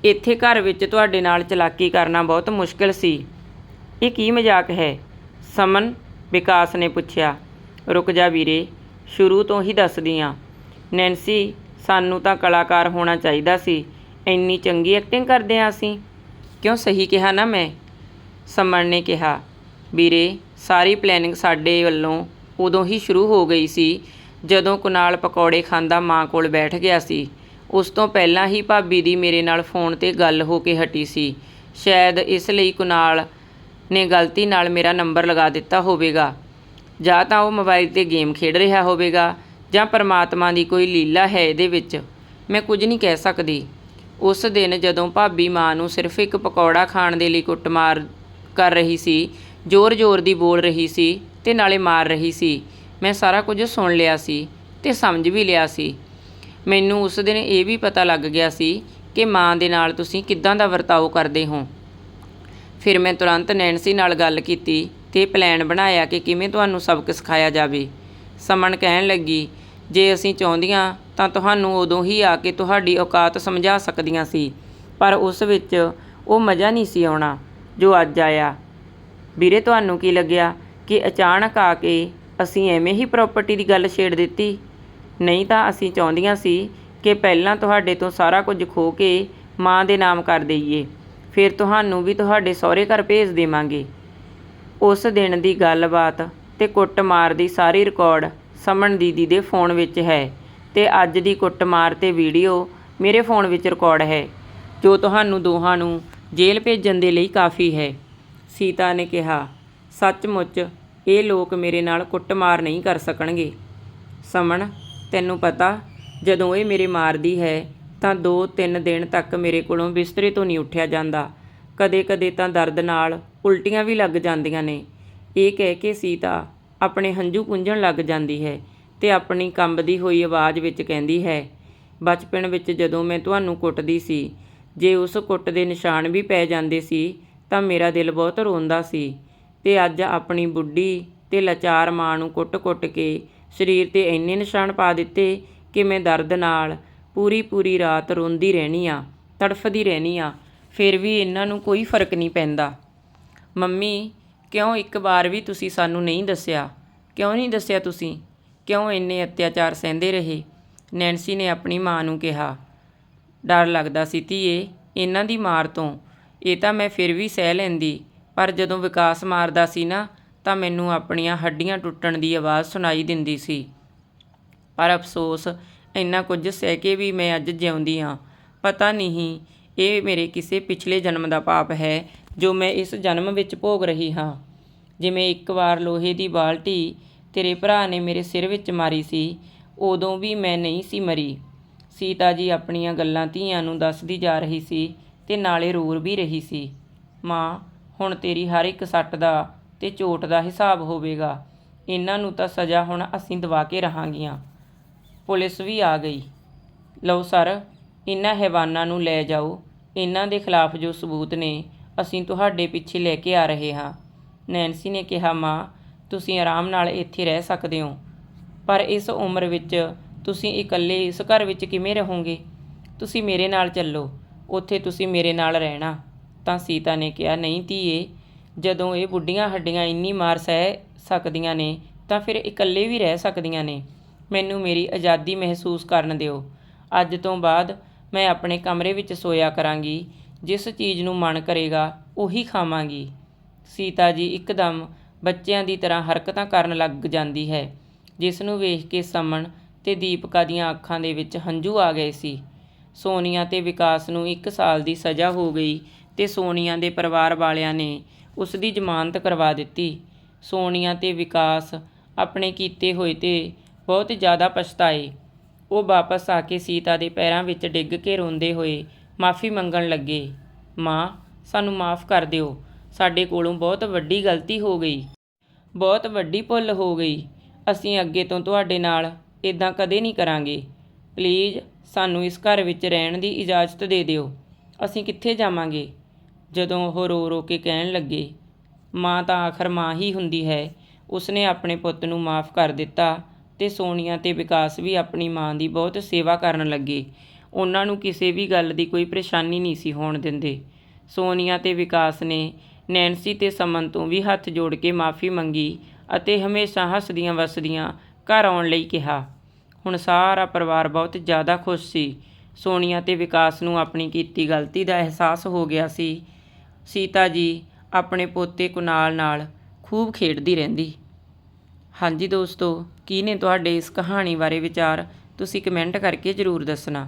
ਇੱਥੇ ਘਰ ਵਿੱਚ ਤੁਹਾਡੇ ਨਾਲ ਚਲਾਕੀ ਕਰਨਾ ਬਹੁਤ ਮੁਸ਼ਕਲ ਸੀ। ਇਹ ਕੀ ਮਜ਼ਾਕ ਹੈ? ਸਮਨ ਵਿਕਾਸ ਨੇ ਪੁੱਛਿਆ। ਰੁਕ ਜਾ ਵੀਰੇ, ਸ਼ੁਰੂ ਤੋਂ ਹੀ ਦੱਸਦੀ ਆ। ਨੈਂਸੀ, ਸਾਨੂੰ ਤਾਂ ਕਲਾਕਾਰ ਹੋਣਾ ਚਾਹੀਦਾ ਸੀ। ਇੰਨੀ ਚੰਗੀ ਐਕਟਿੰਗ ਕਰਦੇ ਆ ਅਸੀਂ। ਕਿਉਂ ਸਹੀ ਕਿਹਾ ਨਾ ਮੈਂ? ਸਮਣ ਨੇ ਕਿਹਾ, ਵੀਰੇ, ਸਾਰੀ ਪਲੈਨਿੰਗ ਸਾਡੇ ਵੱਲੋਂ ਉਦੋਂ ਹੀ ਸ਼ੁਰੂ ਹੋ ਗਈ ਸੀ, ਜਦੋਂ ਕੁਨਾਲ ਪਕੌੜੇ ਖਾਂਦਾ ਮਾਂ ਕੋਲ ਬੈਠ ਗਿਆ ਸੀ। ਉਸ ਤੋਂ ਪਹਿਲਾਂ ਹੀ ਭਾਬੀ ਦੀ ਮੇਰੇ ਨਾਲ ਫੋਨ ਤੇ ਗੱਲ ਹੋ ਕੇ ਹਟੀ ਸੀ। ਸ਼ਾਇਦ ਇਸ ਲਈ ਕੁਨਾਲ ਨੇ ਗਲਤੀ ਨਾਲ ਮੇਰਾ ਨੰਬਰ ਲਗਾ ਦਿੱਤਾ ਹੋਵੇਗਾ। ਜਾਂ ਤਾਂ ਉਹ ਮੋਬਾਈਲ ਤੇ ਗੇਮ ਖੇਡ ਰਿਹਾ ਹੋਵੇਗਾ, ਜਾਂ ਪਰਮਾਤਮਾ ਦੀ ਕੋਈ ਲੀਲਾ ਹੈ ਇਹਦੇ ਵਿੱਚ। ਮੈਂ ਕੁਝ ਨਹੀਂ ਕਹਿ ਸਕਦੀ। ਉਸ ਦਿਨ ਜਦੋਂ ਭਾਬੀ ਮਾਂ ਨੂੰ ਸਿਰਫ ਇੱਕ ਪਕੌੜਾ ਖਾਣ ਦੇ ਲਈ ਕੁੱਟਮਾਰ ਕਰ ਰਹੀ ਸੀ, ਜ਼ੋਰ-ਜ਼ੋਰ ਦੀ ਬੋਲ ਰਹੀ ਸੀ ਤੇ ਨਾਲੇ ਮਾਰ ਰਹੀ ਸੀ, ਮੈਂ ਸਾਰਾ ਕੁਝ ਸੁਣ ਲਿਆ ਸੀ ਤੇ ਸਮਝ ਵੀ ਲਿਆ ਸੀ। ਮੈਨੂੰ ਉਸ ਦਿਨ ਇਹ ਵੀ ਪਤਾ ਲੱਗ ਗਿਆ ਸੀ ਕਿ ਮਾਂ ਦੇ ਨਾਲ ਤੁਸੀਂ ਕਿੱਦਾਂ ਦਾ ਵਰਤਾਓ ਕਰਦੇ ਹੋ। ਫਿਰ ਮੈਂ ਤੁਰੰਤ ਨੈਂਸੀ ਨਾਲ ਗੱਲ ਕੀਤੀ ਤੇ ਪਲਾਨ ਬਣਾਇਆ ਕਿ ਕਿਵੇਂ ਤੁਹਾਨੂੰ ਸਬਕ ਸਿਖਾਇਆ ਜਾਵੇ। ਸਮਨ ਕਹਿਣ ਲੱਗੀ ਜੇ ਅਸੀਂ ਚਾਹੁੰਦੀਆਂ ਤਾਂ ਤੁਹਾਨੂੰ ਉਦੋਂ ਹੀ ਆ ਕੇ ਤੁਹਾਡੀ ਔਕਾਤ ਸਮਝਾ ਸਕਦੀਆਂ ਸੀ। ਪਰ ਉਸ ਵਿੱਚ ਉਹ ਮਜ਼ਾ ਨਹੀਂ ਸੀ ਆਉਣਾ ਜੋ ਅੱਜ ਆਇਆ। ਵੀਰੇ, ਤੁਹਾਨੂੰ ਕੀ ਲੱਗਿਆ ਕਿ ਅਚਾਨਕ ਆ ਕੇ ਅਸੀਂ ਐਵੇਂ ਹੀ ਪ੍ਰਾਪਰਟੀ ਦੀ ਗੱਲ ਛੇੜ ਦਿੱਤੀ? ਨਹੀਂ ਤਾਂ ਅਸੀਂ ਚਾਹੁੰਦੀਆਂ ਸੀ ਕਿ ਪਹਿਲਾਂ ਤੁਹਾਡੇ ਤੋਂ ਸਾਰਾ ਕੁਝ ਖੋ ਕੇ ਮਾਂ ਦੇ ਨਾਮ ਕਰ ਦਈਏ। ਫਿਰ ਤੁਹਾਨੂੰ ਵੀ ਤੁਹਾਡੇ ਸਹੁਰੇ ਘਰ ਭੇਜ ਦੇਵਾਂਗੇ। ਉਸ ਦਿਨ ਦੀ ਗੱਲਬਾਤ ਤੇ ਕੁੱਟਮਾਰ ਦੀ ਸਾਰੀ ਰਿਕਾਰਡ ਸਮਣ ਦੀਦੀ ਦੇ ਫੋਨ ਵਿੱਚ ਹੈ ਤੇ ਅੱਜ ਦੀ ਕੁੱਟਮਾਰ ਤੇ ਵੀਡੀਓ ਮੇਰੇ ਫੋਨ ਵਿੱਚ ਰਿਕਾਰਡ ਹੈ, ਜੋ ਤੁਹਾਨੂੰ ਦੋਹਾਂ ਨੂੰ ਜੇਲ੍ਹ ਭੇਜਣ ਦੇ ਲਈ ਕਾਫੀ ਹੈ। ਸੀਤਾ ਨੇ ਕਿਹਾ, ਸੱਚਮੁੱਚ ਇਹ ਲੋਕ ਮੇਰੇ ਨਾਲ ਕੁੱਟਮਾਰ ਨਹੀਂ ਕਰ ਸਕਣਗੇ। ਸਮਣ ਤੈਨੂੰ ਪਤਾ, ਜਦੋਂ ਇਹ ਮੇਰੇ ਮਾਰਦੀ ਹੈ, ਤਾਂ 2-3 ਦਿਨ ਤੱਕ ਮੇਰੇ ਕੋਲੋਂ ਬਿਸਤਰੇ ਤੋਂ ਨਹੀਂ ਉੱਠਿਆ ਜਾਂਦਾ। ਕਦੇ-ਕਦੇ ਤਾਂ ਦਰਦ ਨਾਲ ਉਲਟੀਆਂ ਵੀ ਲੱਗ ਜਾਂਦੀਆਂ ਨੇ। ਇਹ ਕਹਿ ਕੇ ਸੀਤਾ ਆਪਣੇ ਹੰਝੂ ਪੁੰਝਣ ਲੱਗ ਜਾਂਦੀ ਹੈ ਤੇ ਆਪਣੀ ਕੰਬਦੀ ਹੋਈ ਆਵਾਜ਼ ਵਿੱਚ ਕਹਿੰਦੀ ਹੈ, ਬਚਪਨ ਵਿੱਚ ਜਦੋਂ ਮੈਂ ਤੁਹਾਨੂੰ ਕੁੱਟਦੀ ਸੀ, ਜੇ ਉਸ ਕੁੱਟ ਦੇ ਨਿਸ਼ਾਨ ਵੀ ਪੈ ਜਾਂਦੇ ਸੀ, ਤਾਂ ਮੇਰਾ ਦਿਲ ਬਹੁਤ ਰੋਂਦਾ ਸੀ। ਤੇ ਅੱਜ ਆਪਣੀ ਬੁੱਢੀ ਤੇ ਲਾਚਾਰ ਮਾਂ ਨੂੰ ਕੁੱਟ-ਕੁੱਟ ਕੇ ਸਰੀਰ ਤੇ ਇੰਨੇ ਨਿਸ਼ਾਨ ਪਾ ਦਿੱਤੇ ਕਿ ਮੈਂ ਦਰਦ ਨਾਲ ਪੂਰੀ ਪੂਰੀ ਰਾਤ ਰੋਂਦੀ ਰਹਿਣੀ ਆ, ਤੜਫਦੀ ਰਹਿਣੀ ਆ, ਫਿਰ ਵੀ ਇਹਨਾਂ ਨੂੰ ਕੋਈ ਫ਼ਰਕ ਨਹੀਂ ਪੈਂਦਾ। ਮੰਮੀ ਕਿਉਂ ਇੱਕ ਵਾਰ ਵੀ ਤੁਸੀਂ ਸਾਨੂੰ ਨਹੀਂ ਦੱਸਿਆ? ਕਿਉਂ ਨਹੀਂ ਦੱਸਿਆ ਤੁਸੀਂ? ਕਿਉਂ ਇੰਨੇ ਅਤਿਆਚਾਰ ਸਹਿੰਦੇ ਰਹੇ? ਨੈਂਸੀ ਨੇ ਆਪਣੀ ਮਾਂ ਨੂੰ ਕਿਹਾ, ਡਰ ਲੱਗਦਾ ਸੀ ਧੀਏ, ਇਹਨਾਂ ਦੀ ਮਾਰ ਤੋਂ। ਇਹ ਤਾਂ ਮੈਂ ਫਿਰ ਵੀ ਸਹਿ ਲੈਂਦੀ, ਪਰ ਜਦੋਂ ਵਿਕਾਸ ਮਾਰਦਾ ਸੀ ਨਾ, ਤਾਂ ਮੈਨੂੰ ਆਪਣੀਆਂ ਹੱਡੀਆਂ ਟੁੱਟਣ ਦੀ ਆਵਾਜ਼ ਸੁਣਾਈ ਦਿੰਦੀ ਸੀ। ਪਰ ਅਫਸੋਸ, ਇੰਨਾ ਕੁਝ ਸਹਿ ਕੇ ਵੀ ਮੈਂ ਅੱਜ ਜਿਉਂਦੀ ਹਾਂ। ਪਤਾ ਨਹੀਂ, ਇਹ ਮੇਰੇ ਕਿਸੇ ਪਿਛਲੇ ਜਨਮ ਦਾ ਪਾਪ ਹੈ ਜੋ ਮੈਂ ਇਸ ਜਨਮ ਵਿੱਚ ਭੋਗ ਰਹੀ ਹਾਂ। ਜਿਵੇਂ ਇੱਕ ਵਾਰ ਲੋਹੇ ਦੀ ਬਾਲਟੀ ਤੇਰੇ ਭਰਾ ਨੇ ਮੇਰੇ ਸਿਰ ਵਿੱਚ ਮਾਰੀ ਸੀ, ਉਦੋਂ ਵੀ ਮੈਂ ਨਹੀਂ ਸੀ ਮਰੀ। ਸੀਤਾ ਜੀ ਆਪਣੀਆਂ ਗੱਲਾਂ ਧੀਆਂ ਨੂੰ ਦੱਸਦੀ ਜਾ ਰਹੀ ਸੀ ਤੇ ਨਾਲੇ ਰੋਰ ਵੀ ਰਹੀ ਸੀ। ਮਾਂ, ਹੁਣ ਤੇਰੀ ਹਰ ਇੱਕ ਸੱਟ ਦਾ ਤੇ ਚੋਟ ਦਾ ਹਿਸਾਬ ਹੋਵੇਗਾ। ਇਹਨਾਂ ਨੂੰ ਤਾਂ ਸਜ਼ਾ ਹੁਣ ਅਸੀਂ ਦਵਾ ਕੇ ਰਹਾਂਗੀਆਂ। ਪੁਲਿਸ ਵੀ ਆ ਗਈ। ਲਓ ਸਰ, ਇਹਨਾਂ ਹੈਵਾਨਾਂ ਨੂੰ ਲੈ ਜਾਓ। ਇਹਨਾਂ ਦੇ ਖਿਲਾਫ ਜੋ ਸਬੂਤ ਨੇ ਅਸੀਂ ਤੁਹਾਡੇ ਪਿੱਛੇ ਲੈ ਕੇ ਆ ਰਹੇ ਹਾਂ। ਨੈਂਸੀ ਨੇ ਕਿਹਾ, ਮਾਂ, ਤੁਸੀਂ ਆਰਾਮ ਨਾਲ ਇੱਥੇ ਰਹਿ ਸਕਦੇ ਹੋ। ਪਰ ਇਸ ਉਮਰ ਵਿੱਚ ਤੁਸੀਂ ਇਕੱਲੇ ਇਸ ਘਰ ਵਿੱਚ ਕਿਵੇਂ ਰਹੋਗੇ? ਤੁਸੀਂ ਮੇਰੇ ਨਾਲ ਚੱਲੋ। ਉੱਥੇ ਤੁਸੀਂ ਮੇਰੇ ਨਾਲ ਰਹਿਣਾ। ਤਾਂ ਸੀਤਾ ਨੇ ਕਿਹਾ, ਨਹੀਂ ਧੀਏ, ਜਦੋਂ ਇਹ ਬੁੱਢੀਆਂ ਹੱਡੀਆਂ ਇੰਨੀ ਮਾਰ ਸਹਿ ਸਕਦੀਆਂ ਨੇ, ਤਾਂ ਫਿਰ ਇਕੱਲੇ ਵੀ ਰਹਿ ਸਕਦੀਆਂ ਨੇ। ਮੈਨੂੰ ਮੇਰੀ ਆਜ਼ਾਦੀ ਮਹਿਸੂਸ ਕਰਨ ਦਿਓ। ਅੱਜ ਤੋਂ ਬਾਅਦ ਮੈਂ ਆਪਣੇ ਕਮਰੇ ਵਿੱਚ ਸੋਇਆ ਕਰਾਂਗੀ। ਜਿਸ ਚੀਜ਼ ਨੂੰ ਮਨ ਕਰੇਗਾ, ਉਹੀ ਖਾਵਾਂਗੀ। ਸੀਤਾ ਜੀ ਇੱਕਦਮ ਬੱਚਿਆਂ ਦੀ ਤਰ੍ਹਾਂ ਹਰਕਤਾਂ ਕਰਨ ਲੱਗ ਜਾਂਦੀ ਹੈ, ਜਿਸ ਨੂੰ ਵੇਖ ਕੇ ਸਮਣ ਤੇ ਦੀਪਕਾ ਦੀਆਂ ਅੱਖਾਂ ਦੇ ਵਿੱਚ ਹੰਝੂ ਆ ਗਏ ਸੀ। ਸੋਨੀਆ ਤੇ ਵਿਕਾਸ ਨੂੰ 1 ਸਾਲ ਦੀ ਸਜ਼ਾ ਹੋ ਗਈ ਤੇ ਸੋਨੀਆ ਦੇ ਪਰਿਵਾਰ ਵਾਲਿਆਂ ਨੇ ਉਸ ਦੀ ਜ਼ਮਾਨਤ ਕਰਵਾ ਦਿੱਤੀ। ਸੋਨੀਆ ਤੇ ਵਿਕਾਸ ਆਪਣੇ ਕੀਤੇ ਹੋਏ ਤੇ ਬਹੁਤ ਜ਼ਿਆਦਾ ਪਛਤਾਏ। ਉਹ ਵਾਪਸ ਆ ਕੇ ਸੀਤਾ ਦੇ ਪੈਰਾਂ ਵਿੱਚ ਡਿੱਗ ਕੇ ਰੋਂਦੇ ਹੋਏ ਮਾਫੀ ਮੰਗਣ ਲੱਗੇ। ਮਾਂ, ਸਾਨੂੰ ਮਾਫ ਕਰ ਦਿਓ। ਸਾਡੇ ਕੋਲੋਂ ਬਹੁਤ ਵੱਡੀ ਗਲਤੀ ਹੋ ਗਈ। ਬਹੁਤ ਵੱਡੀ ਭੁੱਲ ਹੋ ਗਈ। ਅਸੀਂ ਅੱਗੇ ਤੋਂ ਤੁਹਾਡੇ ਨਾਲ ਇਦਾਂ ਕਦੇ ਨਹੀਂ ਕਰਾਂਗੇ। ਪਲੀਜ਼, ਸਾਨੂੰ ਇਸ ਘਰ ਵਿੱਚ ਰਹਿਣ ਦੀ ਇਜਾਜ਼ਤ ਦੇ ਦਿਓ। ਅਸੀਂ ਕਿੱਥੇ ਜਾਵਾਂਗੇ? ਜਦੋਂ ਉਹ ਰੋ ਰੋ ਕੇ ਕਹਿਣ ਲੱਗੇ, ਮਾਂ ਤਾਂ ਆਖਰ ਮਾਂ ਹੀ ਹੁੰਦੀ ਹੈ। ਉਸਨੇ ਆਪਣੇ ਪੁੱਤ ਨੂੰ ਮਾਫ ਕਰ ਦਿੱਤਾ ਤੇ ਸੋਨੀਆ ਤੇ ਵਿਕਾਸ ਵੀ ਆਪਣੀ ਮਾਂ ਦੀ ਬਹੁਤ ਸੇਵਾ ਕਰਨ ਲੱਗੇ। ਉਹਨਾਂ ਨੂੰ ਕਿਸੇ ਵੀ ਗੱਲ ਦੀ ਕੋਈ ਪਰੇਸ਼ਾਨੀ ਨਹੀਂ ਸੀ ਹੋਣ ਦਿੰਦੇ। ਸੋਨੀਆ ਤੇ ਵਿਕਾਸ ਨੇ ਨੈਂਸੀ ਤੇ ਸਮਨ ਤੋਂ ਵੀ ਹੱਥ ਜੋੜ ਕੇ ਮਾਫੀ ਮੰਗੀ ਅਤੇ ਹਮੇਸ਼ਾ ਹੱਸਦੀਆਂ ਵਸਦੀਆਂ ਘਰ ਆਉਣ ਲਈ ਕਿਹਾ। ਹੁਣ ਸਾਰਾ ਪਰਿਵਾਰ ਬਹੁਤ ਜ਼ਿਆਦਾ ਖੁਸ਼ ਸੀ। ਸੋਨੀਆ ਤੇ ਵਿਕਾਸ ਨੂੰ ਆਪਣੀ ਕੀਤੀ ਗਲਤੀ ਦਾ ਅਹਿਸਾਸ ਹੋ ਗਿਆ ਸੀ। ਸੀਤਾ ਜੀ ਆਪਣੇ ਪੋਤੇ ਕੁਨਾਲ ਨਾਲ ਖੂਬ ਖੇਡਦੀ ਰਹਿੰਦੀ। ਹਾਂਜੀ ਦੋਸਤੋ, ਕੀ ਨੇ ਤੁਹਾਡੇ ਇਸ ਕਹਾਣੀ ਬਾਰੇ ਵਿਚਾਰ? ਤੁਸੀਂ ਕਮੈਂਟ ਕਰਕੇ ਜ਼ਰੂਰ ਦੱਸਣਾ।